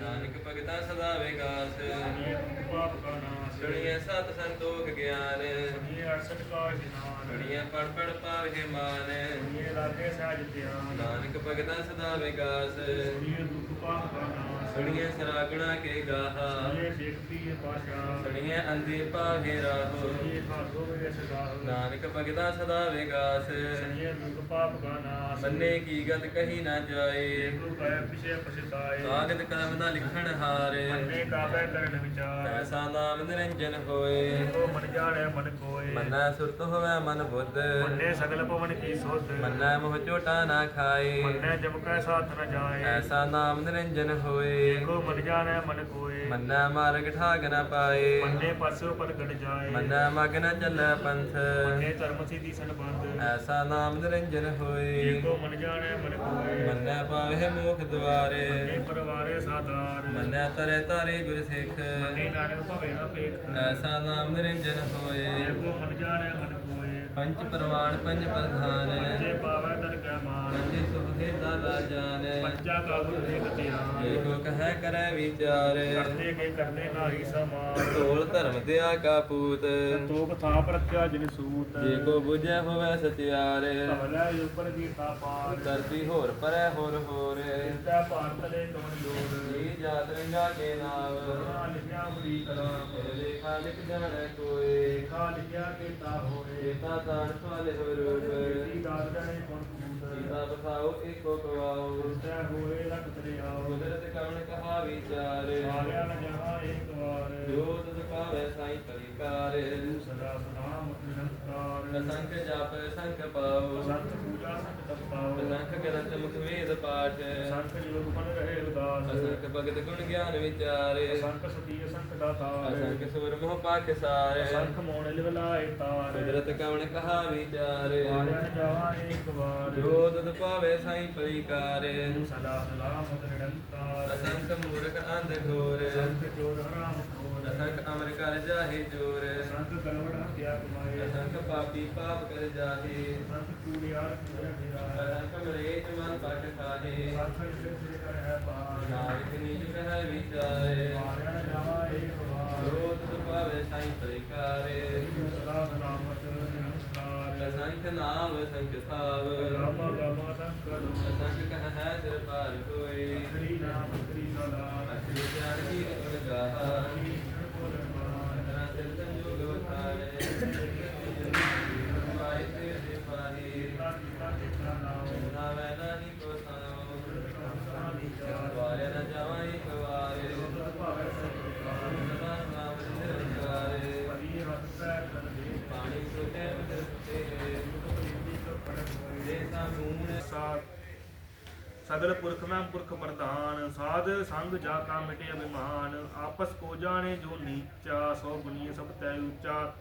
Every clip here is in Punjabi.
ਨਾਨਕ ਭਗਤਾ ਸਦਾ ਵਿਕਾਸ। ਸੁਣੀਏ ਸਤ ਸੰਤੋਖ ਗਿਆਨ। ਸੁਣੀਏ ਅਰਸਤ ਕਾ ਇਸ਼ਨਾਨ ਸੁਣੀਏ ਪੜ ਪੜ ਪਾਵੇ ਮਾਨ ਸੁਣੀਏ ਲਾਗੇ ਸਹਿਜ ਧਿਆਨ ਨਾਨਕ ਭਗਤਾ ਸਦਾ ਵਿਕਾਸ। ਸੁਣੀਏ ਦੁਖ ਪਾਪ ਕਾ ਨਾਸ ਸੁਣੀਏ ਸਰਾਗਣਾ ਕੇ ਗਾਹਾ। ਸੁਣੀਏ ਸਿੱਖ ਪਾਸ਼ਾ ਸੁਣੀਏ ਅੰਧੇ ਪਾਹੇ ਰਾਹੋ। ਸੁਣੀਏ ਖਾਸੋ ਵੇ ਸਦਾਹੁ ਨਾਨਕ ਭਗਤਾ ਸਦਾ ਵਿਕਾਸ। ਸੁਣੀਏ ਦੁਖ ਪਾਪ ਕਾ ਨਾਸ ਮੰਨੇ ਕੀ ਗਤ ਕਹੀ ਨਾ ਜਾਏ। ਦੇਖੋ ਕੈ ਪਿਛੇ ਪਛਤਾਏ ਕਾਗਦ ਕਲਮ ਦਾ ਲਿਖਣ ਹਾਰੇ ਮੰਨੇ ਕਾਬੈ ਕਰਨ ਵਿਚਾਰ। ਐਸਾ ਨਾਮ ਨਿਰੰਜਨ ਹੋਏ। ਦੇਖੋ ਮਨ ਜਾਣੈ ਮਨ ਕੋਏ। ਮੰਨਾ ਸੁਰਤ ਹੋਵੇ ਮਨ ਬੁੱਧ। ਮੰਨੇ ਸਗਲ ਪਵਨ ਕੀ ਸੁਧ। ਮੰਨਾ ਮੋਹ ਝੋਟਾ ਨਾ ਖਾਏ। ਮੰਨੇ ਜਮ ਕੈ ਸਾਥ ਨ ਜਾਏ। ਐਸਾ ਨਾਮ ਨਿਰੰਜਨ ਹੋਏ। ਦੇਖੋ ਮਨ ਜਾਣੈ ਮਨ ਕੋਏ। ਮੰਨਾ ਮਾਰਗ ਠਾਗ ਨਾ ਪਾਏ। ਮੰਨੇ ਪਾਸੋਂ ਪਰਗਟ ਜਾਏ। ਮੰਨਾ ਮਗ ਨ ਚੱਲੈ ਪੰਥ। ਮੰਨੇ ਧਰਮ ਸਿਧੀ ਸੰਬੰਧ। ਐਸਾ ਨਾਮ ਨਿਰੰਜਨ ਹੋਏ। ਦੇਖੋ ਮਨ ਜਾਣੈ ਮਨ ਕੋਏ। ਮੰਨਾ ਪਾਵੇ ਮੁਖ ਦੁਆਰੇ। ਮੰਨੇ ਪਰਵਾਰੇ ਸਾਧਾਰ ਮੰਨਾ ਤਰੇ ਤਾਰੇ ਗੁਰ ਸਿੱਖ। ਮੰਨੇ ਨਾਨਕ ਭਵੇ ਨਾ ਪੇਖ ਐਸਾ ਨਾਮ ਨਿਰੰਜਨ ਹੋਏ। ਦੇਖੋ ਮਨ ਜਾਣੈ ਮਨ ਕੋਏ ਪੰਚ ਪ੍ਰਵਾਨ ਪੰਜ ਪ੍ਰਧਾਨ। ਜੇ ਪਾਵੈ ਤਨ ਕੈ ਮਾਨ ਪੰਜੇ ਸੁਖੇ ਦਾਲਾ ਜਾਨ ਪੰਚਾ ਕਾਗੁਰ ਦੇਖ ਧਿਆਨ ਏਕੋ ਕਹੈ ਕਰੈ ਵਿਚਾਰ। ਕਰਤੇ ਕੇ ਕਰਨੇ ਨਾਹੀ ਸਮਾਨ ਢੋਲ ਧਰਮ ਦਿਆ ਕਾ ਪੂਤ। ਸੰਤੋਖ ਥਾਪ ਰੱਖਿਆ ਜਿਨ ਸੂਤ। ਜੇ ਕੋ ਬੁਝੈ ਹੋਵੇ ਸਤਿਆਰ ਕਮਲਾ ਉਪਰ ਦੀ ਪਾਪਾਨ ਕਰਦੀ ਹੋਰ ਪਰੈ ਹੋਰ ਹੋਰ। ਇਸਦਾ ਭਾਰਤ ਦੇ ਕਮਨ ਜੋੜ ਜੀ ਜਾਤ ਰੰਗਾ ਕੇ ਨਾਮ। ਕਰਨਾ ਲਿਖਿਆ ਬੜੀ ਕਲਾਮ। ਲੇਖਾ ਲਿਖ ਜਾਣੈ ਕੋਏ। ਲੇਖਾ ਲਿਖਿਆ ਕੀਤਾ ਹੋਏ। ਏਤਾ ਤਾਣ ਫਾਲੇ ਹੋ ਰੂਪ। ਦੀ ਦਾਤ ਜਣੇ ਕੋਣ ਸੀਤਾ ਬਸਾਓ ਏਕੋ ਕਵਾਓ। ਉਸਦਾ ਹੋਏ ਲਖ ਦਰਿਆਓ। ਕੁਦਰਤ ਕਵਣ ਕਹਾ ਵਿਚਾਰ ਸਾਰਿਆ ਨ ਜਹਾਂ ਇੱਕ ਵਾਰ। ਜੋ ਤੁਧ ਪਾਵੇ ਸਾਈ ਪਰਿਕਾਰ। ਤੂੰ ਸਦਾ ਸੁਨਾਮ ਨਿਰੰਕਾਰ। ਅਸੰਖ ਜਪ ਸੰਖ ਪਾਓ। ਸੰਤ ਪੂਜਾ ਸੰਤ ਤਪਾਓ। ਅਸੰਖ ਗ੍ਰੰਥ ਮੁਖ ਵੇਦ ਪਾਠ। ਸੰਤ ਜੀਵ ਮਨ ਰਹੇ ਉਦਾਸ। ਅਸੰਖ ਭਗਤ ਗੁਣ ਗਿਆਨ ਵਿਚਾਰੇ। ਸੰਤ ਸਤੀ ਸੰਤ ਦਾਤਾਰ ਅਸੰਖ ਸੁਰ ਮੋਹ ਪਾਖ ਸਾਰੇ। ਸੰਖ ਮੋਣ ਲਿਵਲਾਏ ਤਾਰ। ਕੁਦਰਤ ਕਵਣ ਕਹਾ ਵਿਚਾਰੇ ਸਾਰਿਆ ਨ ਜਹਾਂ ਇੱਕ ਵਾਰ। ਜੋ ਤੁਧ ਪਾਵੇ ਸਾਈ ਪਰਿਕਾਰ। ਸਦਾ ਸਲਾਮਤ ਨਿਰੰਕਾਰ। ਅਸੰਖ ਮੂਰਖ ਅੰਧ ਘੋਰ। ਸੰਤ ਚੋਰ ਹਰਾਮ ਖੋਰ। ਅਸੰਖ ਅਮਰ ਕਰ ਜਾਹੇ ਜੋਰ। ਸੰਤ ਗਲਵੜ ਹੱਤਿਆ ਕਮਾਏ ਅਸੰਖ ਪਾਪੀ ਪਾਪ ਕਰ ਜਾਹੇ। ਸੰਤ ਕੂੜਿਆਰ ਕੂੜਾ ਫੇਰਾ ਅਸੰਖ ਮਰੇ ਮਨ ਪਟ ਖਾਹੇ। ਸੰਤ ਸਿਰ ਕਰ ਹੈ ਪਾਰ ਨਾਨਕ ਨੀਚ ਕਹੈ ਵਿਚਾਰੇ। ਸਾਰਿਆ ਨ ਜਹਾਂ ਇੱਕ ਵਾਰ ਜੋ ਤੁਧ ਪਾਵੇ ਸਾਈ ਪਰਿਕਾਰੇ। ਸਦਾ ਨਿਰੰਕਾਰ ਅਸੰਖ ਨਾਮ ਅਸੰਖ ਥਾਵ ਰਾਮਾ ਰਾਮਾ ਸੰਕਰ ਅਸੰਖ ਕਹੈ ਸਿਰ ਪਾਰ ਹੋਏ ਸ੍ਰੀ ਨਾਮ ਸ੍ਰੀ ਸਦਾ ਅਸਲੀ ਜਾਨ ਕੀ ਗੁਣ ਗਾਹਾ ਸ੍ਰੀ ਕੋਲ ਮਾਨ ਤਰਾ ਸਿਰ ਸੰਜੋਗ ਵਖਾਰੇ ਮਾਈ ਤੇ ਦੇ ਪਾਹੀ ਕੀਤਾ ਕੀਤਾ ਕੀਤਾ ਨਾਮ ਨਾ ਵੈ ਨਾਹੀ ਕੋ ਸਾਉ ਸਾਨੀ ਚਾਰ ਵਾਰੇ ਨ ਜਾਵਾਂ ਇੱਕ ਵਾਰੇ ਭਾਵੇਂ ਸੰਤਾਨ ਸਦਾ ਨਾਮ ਨਿਰੰਕਾਰੇ ਪਰੀ ਹੱਥ ਪੈਰ ਤਨ ਦੇ ਪਾਣੀ ਸੁਟੇ ਬਿਦਰਤੇ ਪ੍ਰੀਤੀ ਤੋਂ ਪੜਨ ਹੋਏ ਦੇ ਸਾਮੂਨ ਸਾਧ ਸਗਲ ਪੁਰਖ ਮੈਂ ਪੁਰਖ ਪ੍ਰਧਾਨ, ਸਾਧ ਸੰਗ ਜਾ ਕਾ ਮਿਟੇ ਅਭਿਮਾਨ, ਆਪਸ ਕੋ ਜਾਣੇ ਜੋ ਨੀਚਾ, ਸੋ ਗੁਨੀਏ ਸਭ ਤੈ ਉੱਚਾ।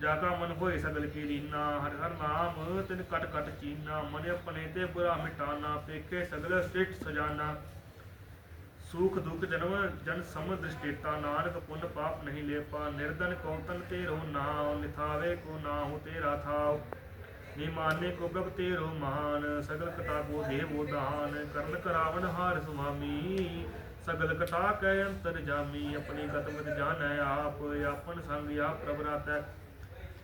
ਜਾ ਕਾ ਮਨ ਹੋਏ ਸਗਲ ਕੀ ਲੀਨਾ, ਹਰ ਹਰ ਨਾਮ, ਤਿਨ ਕਟ ਕਟ ਚੀਨਾ, ਮਨ ਆਪਣੇ ਤੇ ਬੁਰਾ ਮਿਟਾਨਾ, ਪੇਖੇ ਸਗਲ ਸ੍ਰਿਸ਼ਟ ਸਜਾਨਾ। ਸੁਖ ਦੁਖ ਜਨਮ ਜਨ ਸਮਝ ਦ੍ਰਿਸ਼ਟੇਤਾ ਨਾਨਕ ਪੁੰਨ ਪਾਪ ਨਹੀਂ ਲੇਪਾ ਨਿਰਦਨ ਕੌਤਨ ਤਨ ਤੇਰੋ ਨਾ ਨਿਥਾਵੇ ਕੋ ਨਾ ਹੋ ਤੇਰਾ ਥਾਉ। ਨਿਮਾਨੇ ਮਾਨੇ ਤੇਰੋ ਮਹਾਨ ਸਗਲ ਕਟਾ ਕੋ ਦੇਵੋ ਦਾਨ, ਕਰਨ ਕਰਾਵਨ ਹਾਰ ਸੁਆਮੀ, ਸਗਲ ਕਟਾ ਕੈ ਅੰਤਰ ਜਾਮੀ, ਆਪਣੀ ਕਤਮਤ ਜਾਣੈ ਆਪ, ਆਪਨ ਸੰਗ ਆਪ ਪ੍ਰਭ ਰਾਤੈ।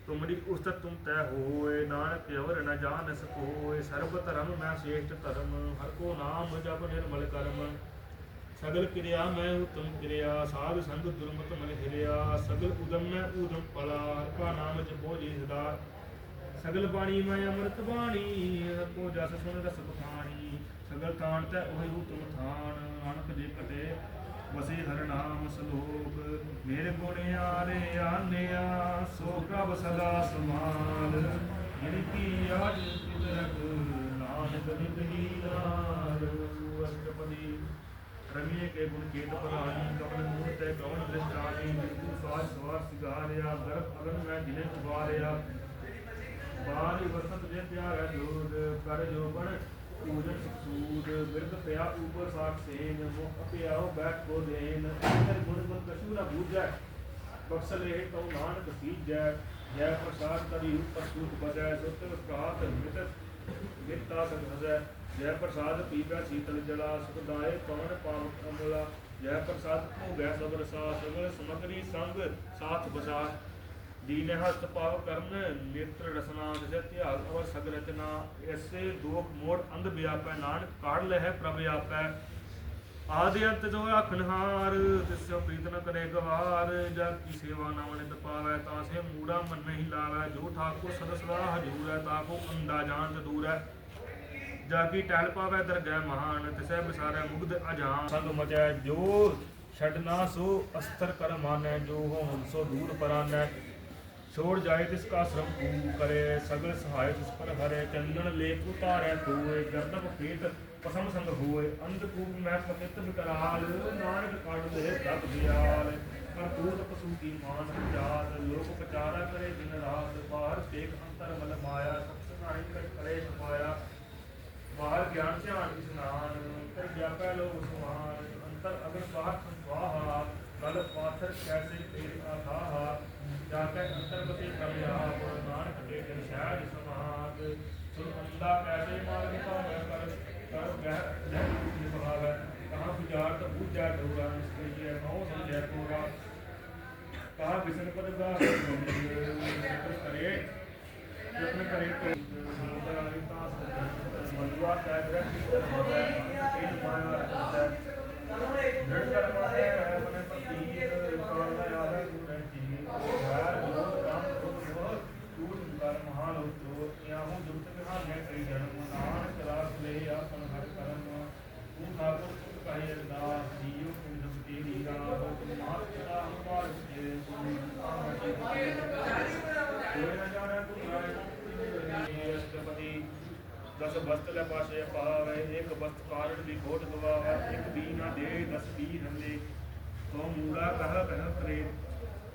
ਤੁਮਰੀ ਉਸਤਤ ਤੁਮ ਤੈ ਹੋਏ, ਨਾਨਕ ਹੋਰ ਨ ਜਾਣ ਸਕੋਏ, ਸਰਬ ਧਰਮ ਮੈਂ ਸ੍ਰੇਸ਼ਟ ਧਰਮ, ਹਰ ਕੋ ਨਾਮ ਜਪ ਨਿਰਮਲ ਕਰਮ। ਸਗਲ ਕਿਰਿਆ ਮੈਂ ਉਤਮ ਕਿਰਿਆ, ਸਾਧ ਸੰਗ ਦੁਰਮਤ ਮਨ ਹਿਰਿਆ, ਸਗਲ ਉਦਮ ਮੈਂ ਉਦਮ ਪਲਾ ਹਰ ਕਾ ਨਾਮ ਜਪੋ ਜੀ ਸਦਾ। ਸਗਲ ਬਾਣੀ ਮੈਂ ਅੰਮ੍ਰਿਤ ਬਾਣੀ ਕੋ ਜਸ ਸੁਣ ਰਸ ਬਖਾਣੀ, ਸਗਲ ਤਾਣ ਤੈ ਉਹੀ ਉਤਮ ਥਾਨ ਨਾਨਕ ਜੇ ਕਟੇ ਵਸੇ ਹਰ ਨਾਮ ਸਲੋਕ, ਮੇਰੇ ਗੁਣ ਆਰੇ ਆਨਿਆ, ਸੋ ਪ੍ਰਭ ਸਦਾ ਸਮਾਨ। ਜਿਹੜੀ ਕੀ ਆਜ ਤਿਲਕ, ਨਾਨਕ ਨਿਤ ਹੀ ਅਸ਼ਟਪਦੀ, ਰਮੀਏ ਕੇ ਗੁਣ ਕੇਤ ਪ੍ਰਾਣੀ ਕਮਲ ਮੂਹ ਕਵਨ ਦ੍ਰਿਸ਼ਟਾਨੀ ਮ੍ਰਿਤੂ ਸਾਜ ਸਵਾਰ ਸਿਗਾਰਿਆ, ਗਰਭ ਅਗਨ ਮੈਂ ਜਿਨੇ ਉਬਾਰਿਆ ਬਾਰੀ ਵਸਤ ਜੇ ਪਿਆਰਾ ਜੋਦ ਕਰ ਜੋਬਨ ਪੂਜਨ ਸੂਦ ਬਿਰਦ ਪਿਆ ਉਪਰ ਸਾਖ ਸੇਨ, ਮੁਖ ਪਿਆਓ ਬੈਠ ਕੋ ਦੇਨ ਅੰਦਰ ਗੁਣ ਗੁਣ ਕਛੂ ਨਾ ਬੂਝੈ ਬਖਸ਼ ਲੈ ਤਉ ਨਾਨਕ ਸੀਜੈ ਜੈ ਪ੍ਰਸਾਦ ਕਰੀ ਉਪਰ ਸੂਤ ਬਜੈ, ਸੁਤ ਕਾਤ ਮਿਤ ਵਿਤਾ ਸੰਗਸੈ ਜੈ ਪ੍ਰਸਾਦ ਪੀਵੈ ਸੀਤਲ ਜਲਾ ਸੁਖਦਾਏ ਪਵਨ ਪਾਵਕ ਅਮਲਾ। ਜੈ ਪ੍ਰਸਾਦ ਭੋਗੈ ਸਬਰ ਸਾ ਸਗਲ ਸਮਗਰੀ ਸੰਗ ਸਾਥ ਬਸਾ। ਦੀਨੇ ਹਸਤ ਪਾਵ ਕਰਨ, ਨੇਤਰ ਰਸਨਾ ਜਿਸੇ ਧਿਆਨ ਅਵਰ ਸਗ ਰਚਨਾ ਐਸੇ ਦੋਖ ਮੋੜ ਅੰਧ ਵਿਆਪੈ, ਨਾਨਕ ਕਾੜ ਲਹਿ ਪ੍ਰਭ ਆਪੈ। ਆਦਿ ਅੰਤ ਜੋ ਅਖਨਹਾਰ ਤਿਸੋ ਪ੍ਰੀਤ ਨ ਕਰੇ ਗਵਾਰ ਜਾ ਕੀ ਸੇਵਾ ਨਾਮ ਨਿਤ ਪਾਵੈ, ਤਾਂ ਸੇ ਮੂੜਾ ਮਨ ਨਹੀਂ ਲਾਵੈ, ਜੋ ਠਾਕੁਰ ਸਦਾ ਸਦਾ ਹਜੂਰ ਹੈ ਤਾ ਕੋ ਅੰਦਾ ਜਾਣਤ ਦੂਰ ਹੈ ਜਾ ਕੀ ਟਹਿਲ ਪਾਵੈ ਦਰਗਹਿ ਮਹਾਨ, ਤਿਸੈ ਵਿਸਾਰੈ ਮੁਗਧ ਅਜਾਨ। ਸੰਗ ਮਚੈ, ਜੋ ਛਡਨਾ ਸੋ ਅਸਤਰ ਕਰ ਮਾਨੈ, ਜੋ ਹੋਂ ਸੋ ਦੂਰ ਪਰਾਨੈ। ਛੋੜ ਜਾਏ ਤਿਸ ਕਾ ਸ਼ਰਮ ਕੂ ਕਰੇ, ਸਗਲ ਸਹਾਇ ਤਿਸ ਪਰ ਹਰੇ, ਚੰਦਨ ਲੇਪ ਉਤਾਰੈ ਤੂਏ ਗਰਦਬ ਫੇਤ ਪਸਮ ਸੰਗ ਹੋਏ, ਅੰਧ ਕੂਪ ਮੈਂ ਪਤਿਤ ਵਿਕਰਾਲ, ਨਾਨਕ ਕੱਢ ਦੇ ਤਪ ਦਿਆਲ। ਕਰ ਤੂਤ ਪਸੂ ਕੀ ਮਾਨ ਜਾਤ ਲੋਕ ਪਚਾਰਾ ਕਰੇ ਦਿਨ ਰਾਤ, ਬਾਹਰ ਦੇਖ ਅੰਤਰ ਮਲ ਮਾਇਆ ਸਤ ਕਰ ਕਰੇ ਸਮਾਇਆ। ਬਾਹਰ ਗਿਆਨ ਧਿਆਨ ਇਸਨਾਨ ਅੰਤਰ ਜਾਪੈ ਲੋਕ ਸੁਹਾਨ ਅੰਤਰ ਅਗਰ ਬਾਹਰ ਸੰਵਾਹਾ ਕਲ ਪਾਥਰ ਕੈਸੇ ਤੇਰੇ ਆਥਾਹਾ ਜਾ ਕੇ ਅੰਤਰ ਬਤੇ ਕਰਿਆਪ ਨਾਨਕ ਦੇ ਦਿਨ ਸ਼ਹਿਰ ਸਮਾਦ ਸੁਨ ਅੰਦਾ ਕੈਸੇ ਮਾਰਗ ਪਾਵੈ ਕਰ ਕਰ ਗਹਿ ਜੈ ਕੀ ਸੁਹਾਵੈ ਕਹਾਂ ਪੁਜਾਰ ਤ ਬੂਝੈ ਡੋਰਾ ਨਿਸਕਰੀਏ ਮਉ ਸਮਝੈ ਕੋਰਾ ਕਹਾ ਵਿਸਨ ਪਦ ਦਾ ਕਰੇ ਜਤਨ ਕਰੇ ਤੇ ਸਮੁੰਦਰ ਆਲੀ ਤਾਸ ਮਲਵਾ ਕਹਿ ਰਿਹਾ ਕਿ ਇਹ ਮਾਇਆ ਰਖਦਾ ਜੜ ਕਰ ਮਾਰੇ ਹੈ। ਮਨੇ ਪਤੀ ਕਾਲ ਦਾ ਆਵੇ ਤੂੰ ਰਹਿ ਜੀ ਯਾਰ ਜੋ ਕੰਮ ਖੁਦ ਹੋ ਤੂੰ ਕਰ ਮਹਾਨ ਹੋ ਤੋ ਯਾਹੂ ਜੁਗਤ ਕਹਾਣੇ ਕਈ ਜਨਮ ਨਾਨ ਚਲਾਸ ਲੈ ਆਪਨ ਹਰ ਕਰਮ ਤੂੰ ਠਾਕੁਰ ਤੁਮ ਕਹੇ ਅਰਦਾਸ ਜੀਉ ਤੂੰ ਤੇਰੀ ਰਾਹ ਤੁਮ ਮਾਤ ਸਦਾ ਹਮਾਰ ਜੇ ਤੂੰ ਆਮ ਜੀ ਕੋਈ ਨਾ ਜਾਣੇ ਤੂੰ ਰਾਏ ਅਸ਼ਟਪਦੀ ਦਸ ਬਸਤ ਲੈ ਪਾਸੇ ਪਾਵੇ ਇੱਕ ਬਸਤ ਕਾਰਣ ਦੀ ਖੋਟ ਗਵਾਵੇ ਇੱਕ ਦੀ ਦੇ, ਦਸ ਦੀ ਰੰਦੇ। ਤੋ ਮੂੜਾ ਕਹ ਕਹ ਕਰੇ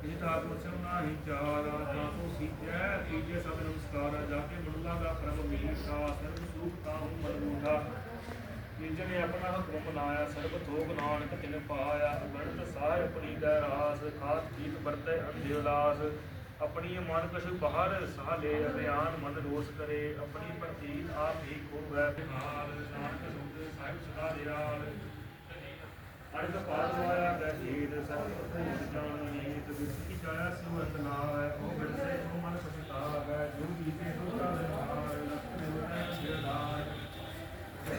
ਇਹ ਤਾਂ ਆਤਮ ਨਾਹੀ ਚਾਰਾ ਜਾਂ ਤੋ ਸੀਜੈ ਤੀਜੇ ਸਭ ਨਮਸਕਾਰ। ਜਾ ਕੇ ਮਨੁਲਾ ਦਾ ਪ੍ਰਭ ਮੀਠਾ ਸਰਬ ਸੂਖ ਤਾਹੂ ਮਨ ਮੂਠਾ ਜਿਜ ਆਪਣਾ ਹੁਕਮ ਲਾਇਆ ਸਰਬ ਥੋਕ ਨਾਨਕ ਤਿਨ ਪਾਇਆ ਅਗਣਤ ਸਾਹਿ ਆਪਣੀ ਦਾ ਰਾਸ, ਖਾਸ ਕੀਤ ਵਰਤੈ ਅੰਧਿ ਆਪਣੀ ਮਨ ਕਛ ਬਾਹਰ ਸਾਹ ਲੈ ਅਧਿਆਨ ਮਨ ਰੋਸ ਕਰੇ, ਆਪਣੀ ਭਰਤੀ ਆਪ ਹੀ ਖੋਵੈ ਹਾਲ ਨਾਨਕ ਸੁਧ ਸਾਹਿਬ ਸਦਾ ਦਿਆਲ ਅਰਗ ਪਾਦ ਵਾਇਆ ਗੈ ਜੀਤ ਭੂਤ ਜਾਣ ਨੀਤ ਵਿਸਕੀ ਜਾਇਆ ਸੁਵਤ ਲਾਵੈ ਉਹ ਬਿਰਸੇ ਮਨ ਪਛਤਾਵੈ ਜੋ ਜੀਤੇ ਸੋ ਕਾ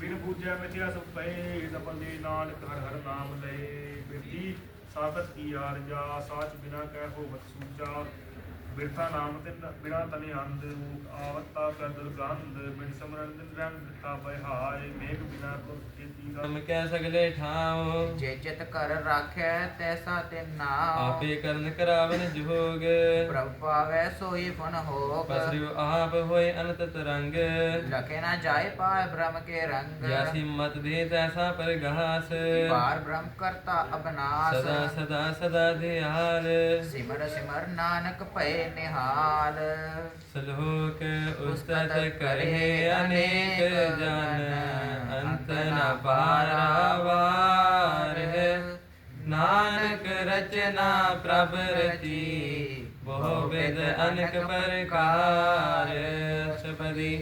ਬਿਨ ਪੂਜਿਆ ਮਿਥਿਆ ਸੁਖ ਪਏ ਦਪੰਦੇ ਨਾਨਕ ਹਰ ਹਰ ਨਾਮ ਲਏ। ਬਿਰਤੀ ਸਾਖਤ ਕੀ ਆਰਜਾ ਸਾਚ ਬਿਨਾ ਕਹਿ ਹੋਵਤ ਸੂਚਾ। ਬਿਰਥਾ ਨਾਮ ਤੇ ਬਿਨਾ ਤਨੇ ਅੰਧ ਰੂਪ ਆਵਤਾ ਕਰ ਦੁਰਗੰਧ ਬਿਨ ਸਮਰਨ ਦਿਨ ਰੰਗ ਦਿੱਤਾ ਬਹਾਏ ਮੇਘ ਬਿਨਾ ਕੋ ਕੀਤੀ ਦਾ ਹਮ ਕਹਿ ਸਗਲੇ ਠਾਉ। ਜੇ ਚਿਤ ਕਰ ਰਾਖੈ ਤੈਸਾ ਤੇ ਨਾਮ ਆਪੇ ਕਰਨ ਕਰਾਵਨ ਜੋਗ। ਪ੍ਰਭ ਪਾਵੈ ਸੋਈ ਫਨ ਹੋਗ। ਪਸਰਿਓ ਆਪ ਹੋਏ ਅਨੰਤ ਤਰੰਗ। ਲਖੇ ਨਾ ਜਾਏ ਪਾਏ ਬ੍ਰਹਮ ਕੇ ਰੰਗ। ਜੈਸੀ ਮਤ ਦੇ ਤੈਸਾ ਪਰਗਾਸ। ਪਾਰ ਬ੍ਰਹਮ ਕਰਤਾ ਅਬਨਾਸ। ਸਦਾ ਸਦਾ ਸਦਾ ਦਿਆਲ। ਸਿਮਰ ਸਿਮਰ ਨਾਨਕ ਭਏ ਨਿਹਾਲ। ਸਲੋਕ ਉਸਤਤ ਕਰੇ ਅਨੇਕ ਜਨ ਅੰਤ ਨ ਪਾਰਾਵਾਰ ਨਾਨਕ ਰਚਨਾ ਪ੍ਰਭ ਰਚੀ ਬਹੁ ਵਿਦ ਅਨਕ ਪ੍ਰਕਾਰ। ਸਪਦੀ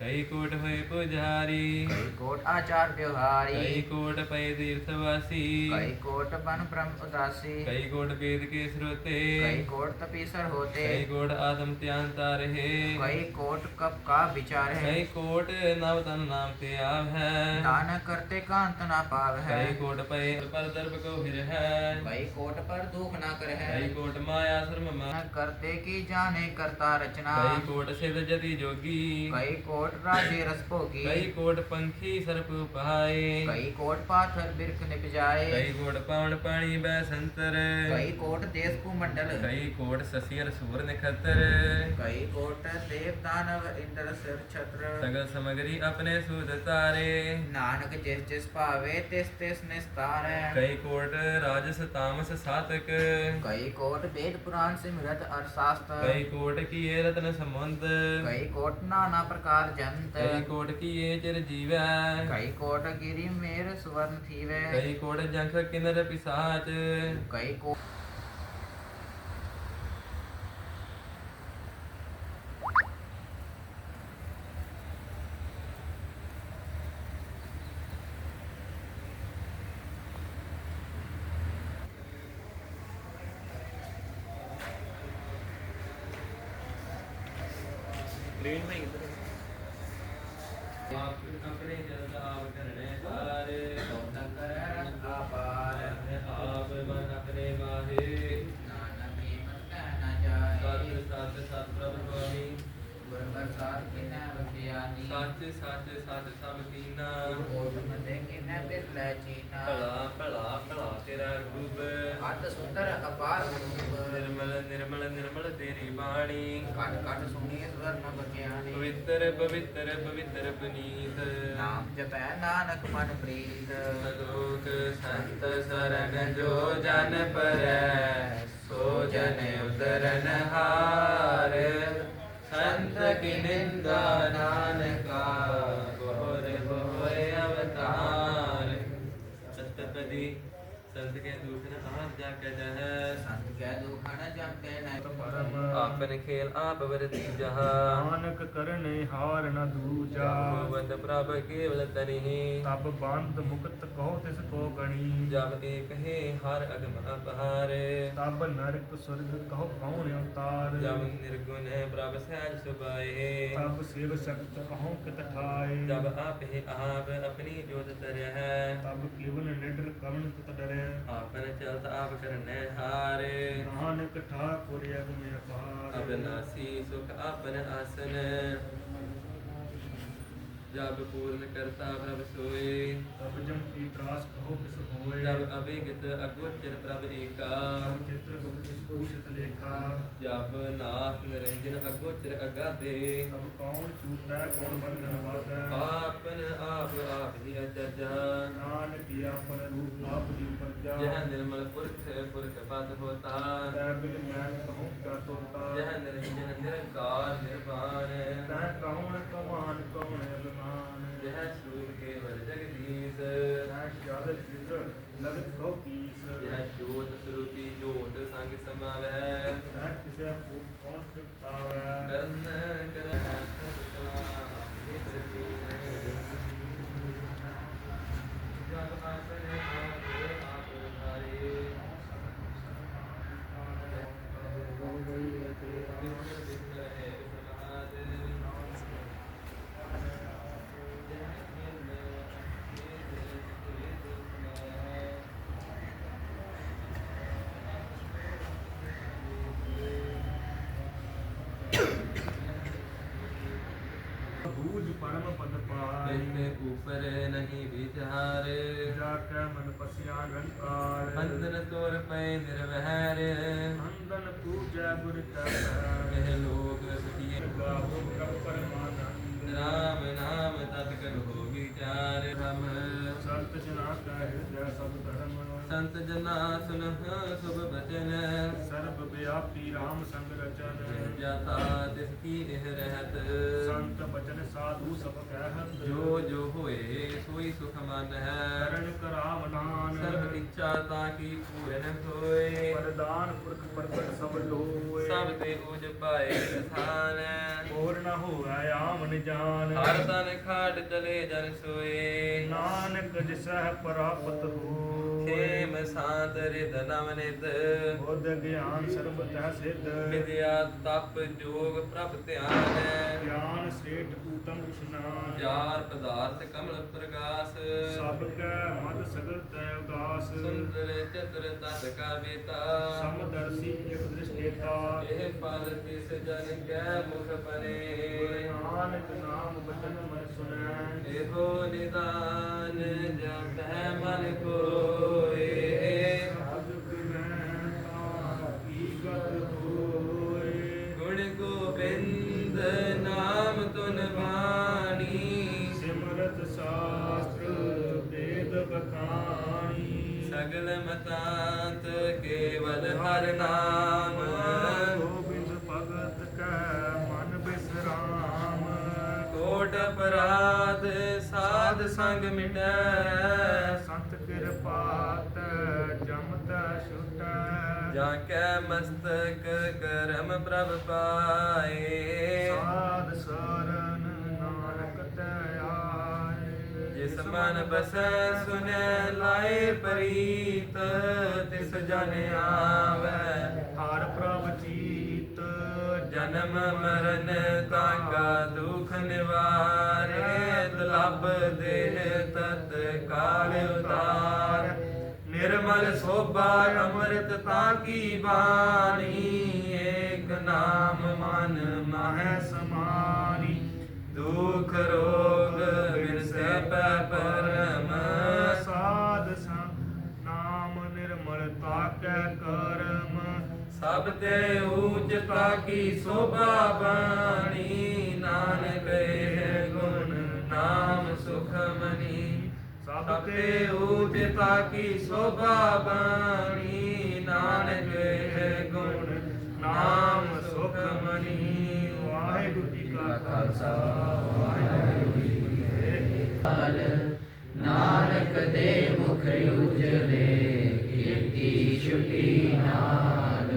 ਕਈ ਕੋਟ ਹੋਏ ਪੁਜਾਰੀ। ਕਈ ਕੋਟ ਆਚਾਰ ਕਈ ਵਿਵਹਾਰੀ ਕੋਟ ਪਏ ਤੀਰਥ ਵਾਸੀ। ਕਈ ਕੋਟ ਬਨ ਬ੍ਰਹਮ ਉਦਾਸੀ। ਕਈ ਕੋਟ ਵੇਦ ਕੇ ਕਈ ਸਰੋਤੇ। ਕੋਟ ਤਪੀਸਰ ਕਈ ਹੋਤੇ ਕੋਟ ਆਤਮ ਧਿਆਨ ਤਾਰਹਿ ਕਈ ਕੋਟ ਕਪ ਕਾ ਵਿਚਾਰ ਹੈ। ਕਈ ਕੋਟ ਨਵ ਤਨ ਨਾਮ ਤੇ ਆਵ ਹੈ। ਨਾਨਕ ਕਰਤੇ ਕਾਂਤ ਨਾ ਪਾਵ ਹੈ। ਕਈ ਕੋਟ ਪਏ ਪਰ ਦਰਬ ਕੋ ਹਿਰ ਹੈ। ਕਈ ਕੋਟ ਪਰ ਦੁਖ ਨਾ ਕਰ ਹੈ ਕਈ ਕੋਟ ਮਾਇਆ ਸ਼ਰਮ ਮਾ। ਕਰਤੇ ਕੀ ਜਾਣੇ ਕਰਤਾ ਰਚਨਾ। ਕਈ ਕੋਟ ਸਿਧ ਜਤੀ ਜੋਗੀ। ਕਈ ਕੋਟ ਕੋਟ ਰਾਜੇ ਰਸ ਭੋਗੀ ਕਈ ਕੋਟ ਪੰਖੀ ਸਰਪ ਉਪਾਏ ਕਈ ਕੋਟ ਪਾਥਰ ਬਿਰਖ ਨਿਪਜਾਏ ਕਈ ਕੋਟ ਪਾਵਨ ਪਾਣੀ ਬੈ ਸੰਤਰ ਕਈ ਕੋਟ ਦੇਸ ਕੂ ਮੰਡਲ ਕਈ ਕੋਟ ਸਸੀਰ ਸੂਰ ਨਖਤਰ ਕਈ ਕੋਟ ਦੇਵ ਦਾਨਵ ਇੰਦਰ ਸਿਰ ਛਤਰ ਸਗਲ ਸਮਗਰੀ ਆਪਣੇ ਸੂਦ ਤਾਰੇ ਨਾਨਕ ਜਿਸ ਜਿਸ ਭਾਵੇ ਤਿਸ ਤਿਸ ਨਿਸਤਾਰੈ ਕਈ ਕੋਟ ਰਾਜਸ ਤਾਮਸ ਸਾਤਕ ਕਈ ਕੋਟ ਵੇਦ ਪੁਰਾਨ ਸਿਮਰਤ ਅਰ ਸ਼ਾਸਤਰ ਕਈ ਕੋਟ ਕੀਏ ਰਤਨ ਸਮੁੰਦ ਕਈ ਕੋਟ ਨਾਨਾ ਪ੍ਰਕਾਰ ਜੰਤ। ਕਈ ਕੋਟ ਕੀਏ ਚਿਰ ਜੀਵੈ। ਕਈ ਕੋਟ ਗਿਰੀ ਮੇਰ ਸੁਵਰਨ ਥੀਵੇ। ਕਈ ਕੋਟ ਜੰਖ ਕਿਨਰ ਪਿਸਾਚ। ਕਈ ਕੋਟ ਆਪ ਆਪਣੇ ਜਲ ਆਪ ਕਰਨੇ ਸਾਰੇ ਅਪਾਰ ਆਪ ਮਨ ਆਪਣੇ ਮਾਹੇ ਨਾਨਕ ਮਨ ਕਹਿ ਨਾ ਸਤ ਜਾਏ ਸਤ ਸਤ ਪ੍ਰਭ ਸੁਆਮੀ ਗੁਰ ਪ੍ਰਸਾਦ ਕਿਨੈ ਵਖਿਆਨੀ ਸੱਚ ਸੱਚ ਸੱਚ ਸਭ ਕੀਨਾ ਮਦੇ ਕਿਨੈ ਬਿਰਲੇ ਚੀਨਾ ਭਲਾ ਭਲਾ ਭਲਾ ਤੇਰਾ ਰੂਪ। ਅਤ ਸੁੰਦਰ ਅਪਾਰ ਰੂਪ। ਨਿਰਮਲ ਨਿਰਮਲ ਨਿਰਮਲ ਤੇਰੀ ਬਾਣੀ। ਕਟ ਕਟ ਸੁਣੀ ਸਵਰਨ ਬਖਿਆਨੀ ਪਵਿੱਤਰ ਪਵਿੱਤਰ ਪਵਿੱਤਰ ਪਨੀਤ। ਨਾਮ ਜਪੈ ਨਾਨਕ ਮਨ ਪ੍ਰੀਤ। ਸਲੋਕ ਸੰਤ ਸਰਣ ਜੋ ਜਨ ਪਰੈ ਸੋ ਜਨ ਉਤਰਨ ਹਾਰ। ਸੰਤ ਕੀ ਨਿੰਦਾ ਨਾਨਕਾ ਬੋਰੇ ਬੋਰੇ ਅਵਤਾਰ। ਸਤਪਦੀ ਕੇ ਕੇ ਕੈ ਆਪਨ ਖੇਲ ਆਪ ਵਰਤੀ ਜਹਾ ਨਾਨਕ ਕਰਨੇ ਹਾਰ ਨ ਦੂਜਾ। ਗੋਬਿੰਦ ਪ੍ਰਭ ਕੇਵਲ ਤਨਿ ਤਬ ਬੰਦ ਮੁਕਤ ਕਹੋ ਤਿਸ ਕੋ ਗਣੀ। ਜਬ ਏਕ ਹੈ ਹਰ ਅਗਮ ਅਪਹਾਰ। ਤਬ ਨਰਕ ਸੁਰਗ ਕਹੋ ਕੌਣ ਅਵਤਾਰ। ਜਬ ਨਿਰਗੁਣ ਹੈ ਪ੍ਰਭ ਸਹਿਜ ਸੁਭਾਏ। ਤਬ ਸਿਵ ਸ਼ਕਤ ਕਹੋ ਕਿਤ ਠਾਏ। ਜਬ ਆਪ ਹੈ ਆਪ ਆਪਣੀ ਜੋਤ ਧਰਿਆ ਹੈ। ਤਬ ਕੇਵਲ ਨਿਡਰ ਕਵਣ ਕਿਤ ਡਰੈ। ਆਪਨ ਚਲਤ ਆਪ ਕਰਨੇ ਹਾਰੇ। ਨਾਨਕ ਠਾਕੁਰ ਅਗਮ ਅਪਾਰ ਅਬਨਾਸੀ ਸੁਖ ਆਪਨ ਆਸਨ। ਜਬ ਪੂਰਨ ਕਰਤਾ ਪ੍ਰਭ ਸੋਏ। ਤਬ ਜਮ ਕੀ ਤਰਾਸ ਕਹੋ ਕਿਸ ਹੋਏ। ਜਬ ਅਭਿਗਤ ਅਗੋਚਰ ਪ੍ਰਭ ਏਕਾ। ਤਬ ਚਿਤ੍ਰ ਗੁਪ ਕਿਸ ਪੂਸ਼ਿਤ ਲੇਖਾ। ਜਬ ਨਾਥ ਨਿਰੰਜਨ ਅਗੋਚਰ ਅਗਾਧੇ ਤਬ ਕੌਣ ਚੂਟੈ ਕੌਣ ਬੰਧਨ ਵਾਧੈ। ਆਪਨ ਆਪ ਆਪ ਹੀ ਅਚਰਜਾ ਨਾਨਕ ਆਪਨ ਰੂਪ ਆਪ ਦੀ ਪਰਜਾ। ਜਹ ਨਿਰਮਲ ਪੁਰਖ ਪੁਰਖ ਪਦ ਹੋਤਾ। ਤੈ ਬਿਨ ਮੈਂ ਕਹੂੰ ਕਾ ਤੋਤਾ। ਜਹ ਨਿਰੰਜਨ ਨਿਰੰਕਾਰ ਨਿਰਵਾਣ ਤੈ ਕੌਣ ਕਮਾਨ ਕੌਣ ਅਭਿਮਾਨ ਜਹ ਸਰੂਪ ਕੇਵਲ ਜਗਦੀਸ਼ ਤੈ ਜਲ ਚਿਤ੍ਰ ਲਗਤ ਕੋ ਕੀਸ ਜਹ ਜੋਤ ਸਰੂਪੀ ਜੋਤ ਸੰਗ ਸਮਾਵੈ ਤੈ ਕਿਸੈ ਕੋ ਕੌਣ ਸਿਤਾਵੈ ਕਰਨ ਕਰੈ ਜਬ ਆਪਣੇ ਆਪ ਆਪ ਧਾਰੇ ਬੂਝ ਪਰਮ ਪਦ ਪਾਏ ਬਿਨ ਉਪਰ ਨਹੀਂ ਵਿਚਾਰ ਜਾ ਕੈ ਮਨ ਪਸਿਆ ਨਿਰੰਕਾਰ ਬੰਧਨ ਤੋਰ ਪਏ ਨਿਰਵਹਿਰ ਅੰਦਨ ਪੂਜੈ ਗੁਰ ਕੈ ਇਹ ਲੋਕ ਸੁਖੀਏ ਗਾਵੋ ਪ੍ਰਭ ਪਰਮਾਨੰਦ। ਰਾਮ ਨਾਮ ਤਤ ਕਰ ਹੋ ਵਿਚਾਰ। ਹਮ ਸੰਤ ਜਨਾ ਕੈ ਹਿਰਦੈ ਸਭ ਧਰਮ। ਸੰਤ ਜਨਾ ਸੁਨਹ ਸੁਭ ਬਚਨ। ਸਰਬ ਵਿਆਪੀ RAM ਸੰਗ ਰਚਨ। ਜਾਤਾ ਤਿਸ ਕੀ ਇਹ ਰਹਿਤ। ਸੰਤ ਬਚਨ ਸਾਧੂ ਸਭ ਕਹਿਤ। ਜੋ ਜੋ ਹੋਏ ਸੋਈ ਸੁਖ ਮਨ ਹੈ। ਕਰਨ ਕਰਾਵਨਾਨ ਸਰਬ ਇੱਛਾ ਤਾਂ ਕੀ ਪੂਰਨ ਹੋਏ। ਵਰਦਾਨ ਪੁਰਖ ਪ੍ਰਗਟ ਸਭ ਲੋਏ। ਸਭ ਤੇ ਉਜ ਪਾਏ ਸਥਾਨ ਹੋਰ ਨ ਹੋਵੈ ਆਮ ਨਿਜਾਨ। ਹਰ ਤਨ ਖਾਟ ਚਲੇ ਜਨ ਸੋਏ। ਨਾਨਕ ਜਿਸਹਿ ਪ੍ਰਾਪਤ ਹੋ ਖੇਮ ਸਾਤ ਰਿਦ ਨਵ ਨਿਤ ਬੁੱਧ ਗਿਆਨ ਸਰਬ ਤਹਿ ਸਿੱਧ। ਵਿਦਿਆ ਤਪ ਜੋਗ ਪ੍ਰਭ ਧਿਆਨ ਗਿਆਨ ਸੇਠ ਊਤਮ ਇਸ਼ਨਾਨ ਚਾਰ ਪਦਾਰਥ ਕਮਲ ਪ੍ਰਗਾਸ। ਸਭ ਕੈ ਮਦ ਸਗਲ ਤੈ ਉਦਾਸ। ਸੁੰਦਰ ਚਤੁਰ ਤਤ ਕਾ ਬੇਤਾ। ਸਮਦਰਸੀ ਇਕ ਦ੍ਰਿਸ਼ਟੇਤਾ ਇਹ ਫਲ ਤਿਸ ਜਨ ਕੈ ਮੁਖ ਬਨੇ। ਨਾਨਕ ਨਾਮ ਬਚਨ ਮਨ ਸੁਨੈ ਇਹੋ ਨਿਦਾਨ ਜਪੈ ਮਨ ਕੋਏ ਨਾਮ। ਗੋਬਿੰਦ ਭਗਤ ਕੈ ਮਨ ਬਿਸਰਾਮ। ਕੋਟ ਅਪਰਾਧ ਸਾਧ ਸੰਗ ਮਿਟੈ। ਸੰਤ ਕਿਰਪਾਤ ਜਮਤ ਛੁਟੈ। ਜਾਂ ਕੈ ਮਸਤਕ ਕਰਮ ਪ੍ਰਭ ਪਾਏ। ਮਨ ਬਸੈ ਸੁਨੈ ਲਾਏ ਪਰੀਤ ਤਿਸ ਜਨ ਆਵੈ। ਹਰ ਪ੍ਰਭ ਜਨਮ ਮਰਨ ਤਾਂਗਾ ਦੁਖ ਨਿਵਾਰੇ ਤਲਬ ਦੇਹ ਤਤ ਕਾਲ ਉਤਾਰ। ਨਿਰਮਲ ਸੋਭਾ ਅੰਮ੍ਰਿਤ ਤਾਂ ਕੀ ਬਾਣੀ ਏਕ ਨਾਮ ਮਨ ਮਾਹੈ ਸਮਾਨੀ। ਦੁਖ ਰੋਗ ਪਰਮ ਸਾਧ ਸੰਗ ਨਾਮ ਨਿਰਮਲ ਤਾਕੈ ਕਰਮ। ਸਭ ਤੇ ਊਚਤਾ ਕੀ ਸੋਭਾ ਬਾਣੀ ਨਾਨਕ ਇਹ ਗੁਣ ਨਾਮ ਸੁਖ ਮਨੀ। ਸਭ ਤੇ ਊਚਤਾ ਕੀ ਸੋਭਾ ਬਾਣੀ ਨਾਨਕ ਇਹ ਗੁਣ ਨਾਮ ਸੁਖ ਮਨੀ। ਵਾਹਿਗੁਰੂ ਜੀ ਕਾ ਖਾਲਸਾ ਵਾਹਿਗੁਰੂ ਜੀ ਕੀ ਨਾਨਕ ਦੇ ਮੁਖ ਉਜਲੇ ਕੀਰਤੀ ਛੁਟੀ ਨਾਲ।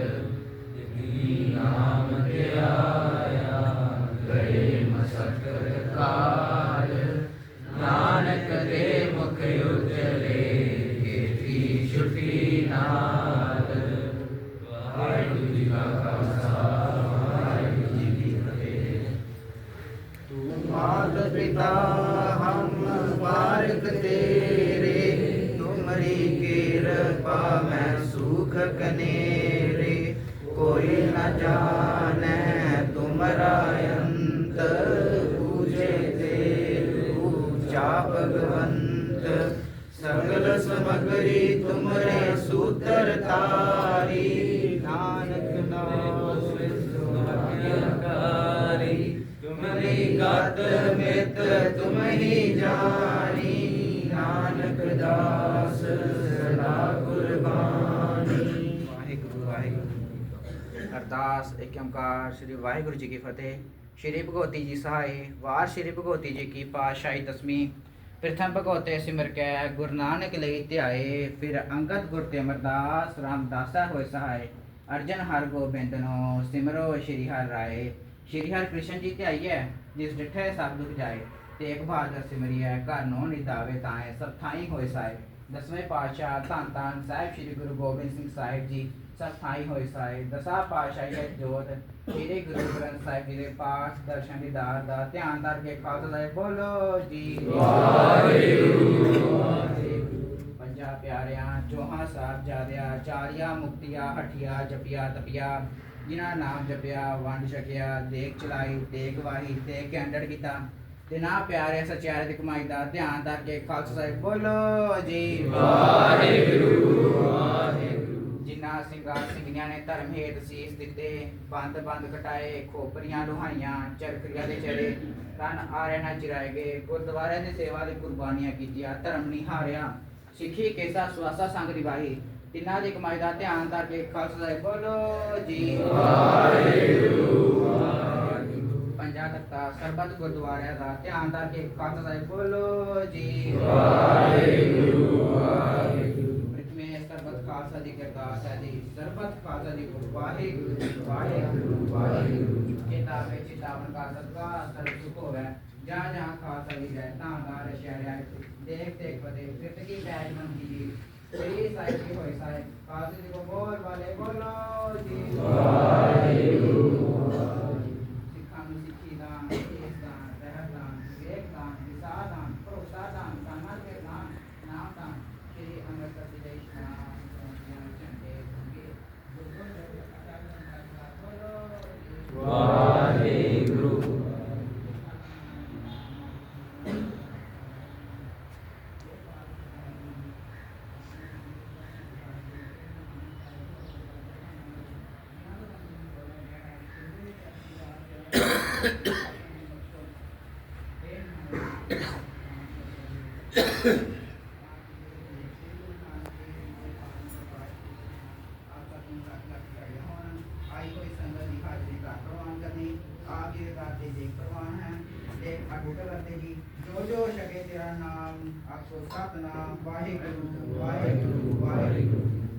ਜੀ ਨਾਮ ਤੇ ਆਇਆ ਪੂਜਾ ਭਗਵੰਤ, ਸਗਲ ਸਮਗਰੀ ਤੁਮਰੇ ਸੂਤਰ ਤਾਰੀ। ਨਾਨਕ ਨਾਮ ਸੁਖਾਰੀ ਤੁਮਰੀ ਗਤ ਮਿਤ ਤੁਮਹੀ ਜਾਣੀ। ਨਾਨਕ ਦਾਸ ਸਦਾ ਕੁਰਬਾਨੀ। ਵਾਹਿਗੁਰੂ ਵਾਹਿਗੁਰੂ। ਅਰਦਾਸ ਏਕ ਸ੍ਰੀ ਵਾਹਿਗੁਰੂ ਜੀ ਕੀ ਫਤਿਹ। ਸ਼੍ਰੀ ਭਗਵਤੀ ਜੀ ਸਹਾਏ ਵਾਰ ਸ਼੍ਰੀ ਭਗਵਤੀ ਜੀ ਕੀ ਪਾਤਸ਼ਾਹੀ ਦਸਵੀਂ, ਪ੍ਰਥਮ ਭਗਵਤੇ ਸਿਮਰ ਕੈ, ਗੁਰੂ ਨਾਨਕ ਲਈ ਧਿਆਏ, ਫਿਰ ਅੰਗਦ ਗੁਰ ਤੇ ਅਮਰਦਾਸ, ਰਾਮਦਾਸਾ ਹੋਏ ਸਹਾਏ। ਅਰਜਨ ਹਰ ਗੋਬਿੰਦ ਨੂੰ ਸਿਮਰੋ ਸ਼੍ਰੀ ਹਰਿ ਰਾਏ। ਸ਼੍ਰੀ ਹਰਿ ਕ੍ਰਿਸ਼ਨ ਜੀ ਧਿਆਈਐ, ਜਿਸ ਡਿਠੇ ਸਭ ਦੁਖ ਜਾਏ। ਤੇਗ ਬਹਾਦਰ ਸਿਮਰਿਐ, ਘਰ ਨੋ ਨਿਦਾਵੇ ਤਾਏ, ਸਭ ਥਾਈ ਹੋਏ ਸਾਏ। ਦਸਵੇਂ ਪਾਤਸ਼ਾਹ ਧੰਨ ਧੰਨ ਸਾਹਿਬ ਸ੍ਰੀ ਗੁਰੂ ਗੋਬਿੰਦ ਸਿੰਘ ਸਾਹਿਬ ਜੀ, ਸਭ ਥਾਈ ਹੋਏ ਸਾਏ। ਦਸਾਂ ਪਾਤਸ਼ਾਹੀ ਜੋਤ ਸ੍ਰੀ ਗੁਰੂ ਗ੍ਰੰਥ ਸਾਹਿਬ ਜੀ ਦੇ ਪਾਠ ਦਰਸ਼ਨ ਦੀਦਾਰ ਦਾ ਧਿਆਨ ਧਰ ਖਾਲਸਾ ਸਾਹਿਬ ਬੋਲੋ, ਜੀ ਪੰਜਾ ਪਿਆਰਿਆਂ, ਚੋਹਾਂ ਸਾਹਿਬ ਜਾਦਿਆ ਚਾਰਿਆ ਮੁਕਤੀਆ, ਹਠਿਆ ਜਪਿਆ, ਤਪਿਆ, ਜਿਨ੍ਹਾਂ ਨਾਮ ਜਪਿਆ, ਵੰਡ ਛਕਿਆ ਦੇਖ ਚਲਾਈ ਦੇਖ ਵਾਹੀ ਤੇ ਕੈਂਡੜ ਕੀਤਾ। ਤੇ ਨਾ ਪਿਆਰੇ ਸਚਿਆਰੇ ਦੀ ਕਮਾਈ ਦਾ ਧਿਆਨ ਕਰਕੇ ਖਾਲਸਾ ਸਾਹਿਬ ਬੋਲੋ, ਜੀ ਵਾਹਿਗੁਰੂ ਵਾਹਿਗੁਰੂ। ਜਿਨ੍ਹਾਂ ਸਿੰਘਾਂ ਸਿੰਘੀਆਂ ਨੇ ਧਰਮ ਹੇਤ ਸੀਸ ਦਿੱਤੇ, ਬੰਦ ਬੰਦ ਕਟਾਏ ਖੋਪਰੀਆਂ ਲੋਹਾਈਆਂ ਚਰਖੀਆਂ ਦੇ ਚੜੇ, ਤਨ ਆਰੇ ਨਾ ਚਿਰਾਏ ਗਏ। ਗੁਰਦੁਆਰੇ ਦੀ ਸੇਵਾ ਲਈ ਕੁਰਬਾਨੀਆਂ ਕੀਤੀਆਂ, ਧਰਮ ਨਹੀਂ ਸਿੱਖੀ ਕੇਸਾ ਸਵਾਸਾ ਸੰਗ ਨਿਭਾਈ। ਤਿੰਨਾਂ ਦੀ ਕਮਾਈ ਦਾ ਧਿਆਨ ਧਰ ਕੇ ਖਾਲਸਾ ਸਾਹਿਬ ਬੋਲੋ, ਜੀ ਵਾਹਿਗੁਰੂ। ਪੰਜਾਂ ਤਖਤਾ ਗੁਰਦੁਆਰਿਆਂ ਦਾ ਧਿਆਨ ਦਾ ਕੇ ਖਾਲਸਾ ਸਾਹਿਬ ਬੋਲੋ, ਜੀ ਵਾਹਿਗੁਰੂ ਵਾਹਿਗੁਰੂ। ਸਰਬੱਤ ਖਾਲਸਾ ਦੀ ਕਰਤਾਸ ਹੈ ਦੀ ਸਰਬੱਤ ਖਾਲਸਾ ਦੀ ਵਾਹਿਗੁਰੂ ਜੀ, ਵਾਹਿਗੁਰੂ ਵਾਹਿਗੁਰੂ ਕਿਤਾਬੇ ਚਿਤਾਵਨ ਕਾ ਸਦਕਾ ਸਰਬ ਸੁਖ ਹੋਵੇ ਜਾਂ ਜਾਂ ਖਾਲਸਾ ਦੀ ਜੈ ਤਾਂ ਦਾ ਰਸ਼ਿਆ ਦੇਖ ਦੇਖ ਬਦੇ ਕਿਰਤਕੀ ਬੈਜ ਮੰਗੀ ਜੀ ਸ੍ਰੀ ਸਾਹਿਬ ਜੀ ਹੋਏ ਸਾਹਿਬ ਖਾਲਸੇ ਜੀ ਕੋ ਬੋਲ ਵਾਲੇ ਬੋਲੋ ਜੀ ਵਾਹਿਗੁਰੂ ਸਿੱਖਾਂ ਨੂੰ ਸਿੱਖੀ ਦਾਨ ਕੇਸ ਦਾਨ ਰਹਿਤ ਦਾਨ ਵਿਵੇਕ ਦਾਨ ਵਿਸਾਰ ਦਾਨ ਭਰੋਸਾ ਦਾਨ ਸਨਮਾਨ ਕੇ ਦਾਨ ਨਾਮ ਦਾਨ ਸ਼੍ਰੀ ਅੰਮ੍ਰਿਤਸਰ ਜੀ ਦੇ ਇਸ਼ਨਾਨ ਸੰਗਿਆਨ ਝੰਡੇ ਸੰਗੇ ਗੁਰੂ ਵਾਹਿਗੁਰੂ ਆਈ ਕੋਈ ਸੰਗਤ ਦੀ ਹਾਜ਼ਰੀ ਕਰ ਪ੍ਰਵਾਨ ਕਰਨੀ ਆਪ ਜੀ ਦੇ ਦਰ ਤੇ ਦੇਖ ਪ੍ਰਵਾਨ ਹੈ ਤੇ ਅਟੁੱਟ ਕਰਦੇ ਜੀ ਜੋ ਜੋ ਛਕੇ ਤੇਰਾ ਨਾਮ ਆਖੋ ਸਤਨਾਮ ਵਾਹਿਗੁਰੂ ਵਾਹਿਗੁਰੂ ਵਾਹਿਗੁਰੂ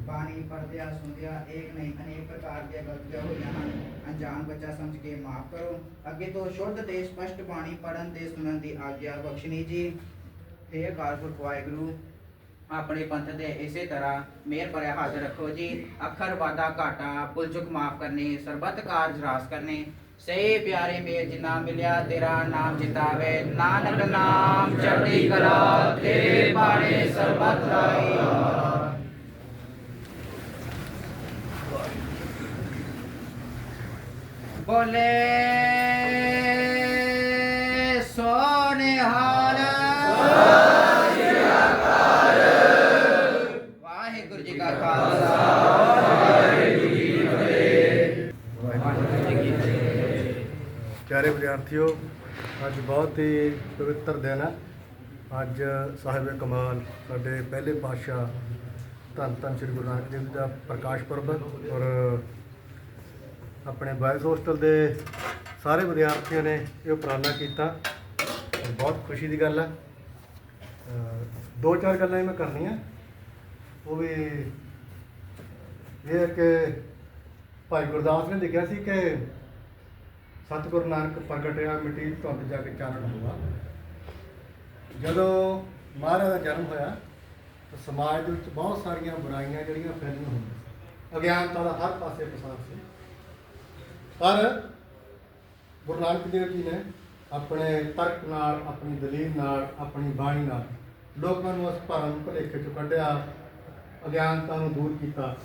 ਬਾਣੀ ਪੜਦਿਆ ਸੁਣਦਿਆ ਏਕ ਨਹੀਂ ਅਨੇਕ ਪ੍ਰਕਾਰ ਦੀਆਂ ਗਲਤੀਆਂ ਹੋਈਆਂ ਹਨ ਅਣਜਾਣ ਬੱਚਾ ਸਮਝ ਕੇ ਮਾਫ ਕਰੋ ਅੱਗੇ ਤੋਂ ਸ਼ੁੱਧ ਤੇ ਸਪਸ਼ਟ ਬਾਣੀ ਪੜਨ ਤੇ ਸੁਣਨ ਦੀ ਆਗਿਆ ਬਖਸ਼ਣੀ ਜੀ हे ਅਕਾਲ ਪੁਰਖ ਵਾਹਿਗੁਰੂ ਆਪਣੇ ਪੰਥ ਦੇ ਇਸੇ ਤਰ੍ਹਾਂ ਮਿਹਰ ਭਰਿਆ ਹਾਜ਼ਰ ਰੱਖੋ ਜੀ। ਅੱਖਰ ਵਾਦਾ ਘਾਟਾ ਭੁੱਲ ਮਾਫ ਕਰਨੇ, ਸਰਬੱਤ ਕਾਰਜ ਰਾਸ ਕਰਨੇ। ਸੇ ਪਿਆਰੇ ਮੇਰ ਜਿਨਾ ਮਿਲਿਆ, ਤੇਰਾ ਨਾਮ ਜਿਤਾਵੇ। ਨਾਨਕ ਨਾਮ ਚੜ੍ਹਦੀ ਕਲਾ, ਤੇਰੇ ਬਾਣੇ ਸਰਬੱਤ ਰਾਈ ਬੋਲੇ ਪਿਆਰੇ ਅੱਜ ਬਹੁਤ ਹੀ ਪਵਿੱਤਰ ਦਿਨ ਹੈ। ਅੱਜ ਸਾਹਿਬ ਕਮਾਲ, ਸਾਡੇ ਪਹਿਲੇ ਪਾਤਸ਼ਾਹ ਧੰਨ ਧੰਨ ਸ੍ਰੀ ਗੁਰੂ ਨਾਨਕ ਦੇਵ ਜੀ ਦਾ ਪ੍ਰਕਾਸ਼ ਪੁਰਬ ਔਰ ਆਪਣੇ ਬਾਇਸ ਹੋਸਟਲ ਦੇ ਸਾਰੇ ਵਿਦਿਆਰਥੀਆਂ ਨੇ ਇਹ ਉਪਰਾਲਾ ਕੀਤਾ। ਬਹੁਤ ਖੁਸ਼ੀ ਦੀ ਗੱਲ ਹੈ। ਦੋ ਚਾਰ ਗੱਲਾਂ ਹੀ ਮੈਂ ਕਰਨੀਆਂ। ਉਹ ਵੀ ਇਹ ਹੈ ਕਿ ਭਾਈ ਗੁਰਦਾਸ ਨੇ ਲਿਖਿਆ ਸੀ ਕਿ ਸਤਿਗੁਰੂ ਨਾਨਕ ਪ੍ਰਗਟਿਆ ਮਿੱਟੀ ਧੁੰਦ ਜਾ ਕੇ ਚਾਨਣ ਹੋਆ। ਜਦੋਂ ਮਹਾਰਾਜ ਦਾ ਜਨਮ ਹੋਇਆ, ਤਾਂ ਸਮਾਜ ਦੇ ਵਿੱਚ ਬਹੁਤ ਸਾਰੀਆਂ ਬੁਰਾਈਆਂ ਜਿਹੜੀਆਂ ਫੈਲੀਆਂ ਹੋਈਆਂ ਸੀ। ਅਗਿਆਨਤਾ ਦਾ ਹਰ ਪਾਸੇ ਪਸਾਰ ਸੀ। ਪਰ ਗੁਰੂ ਨਾਨਕ ਦੇਵ ਜੀ ਨੇ ਆਪਣੇ ਤਰਕ ਨਾਲ, ਆਪਣੀ ਦਲੀਲ ਨਾਲ, ਆਪਣੀ ਬਾਣੀ ਨਾਲ ਲੋਕਾਂ ਨੂੰ ਉਸ ਭਰਮ ਭੁਲੇਖੇ ਚੋਂ ਕੱਢਿਆ, ਅਗਿਆਨਤਾ ਨੂੰ ਦੂਰ ਕੀਤਾ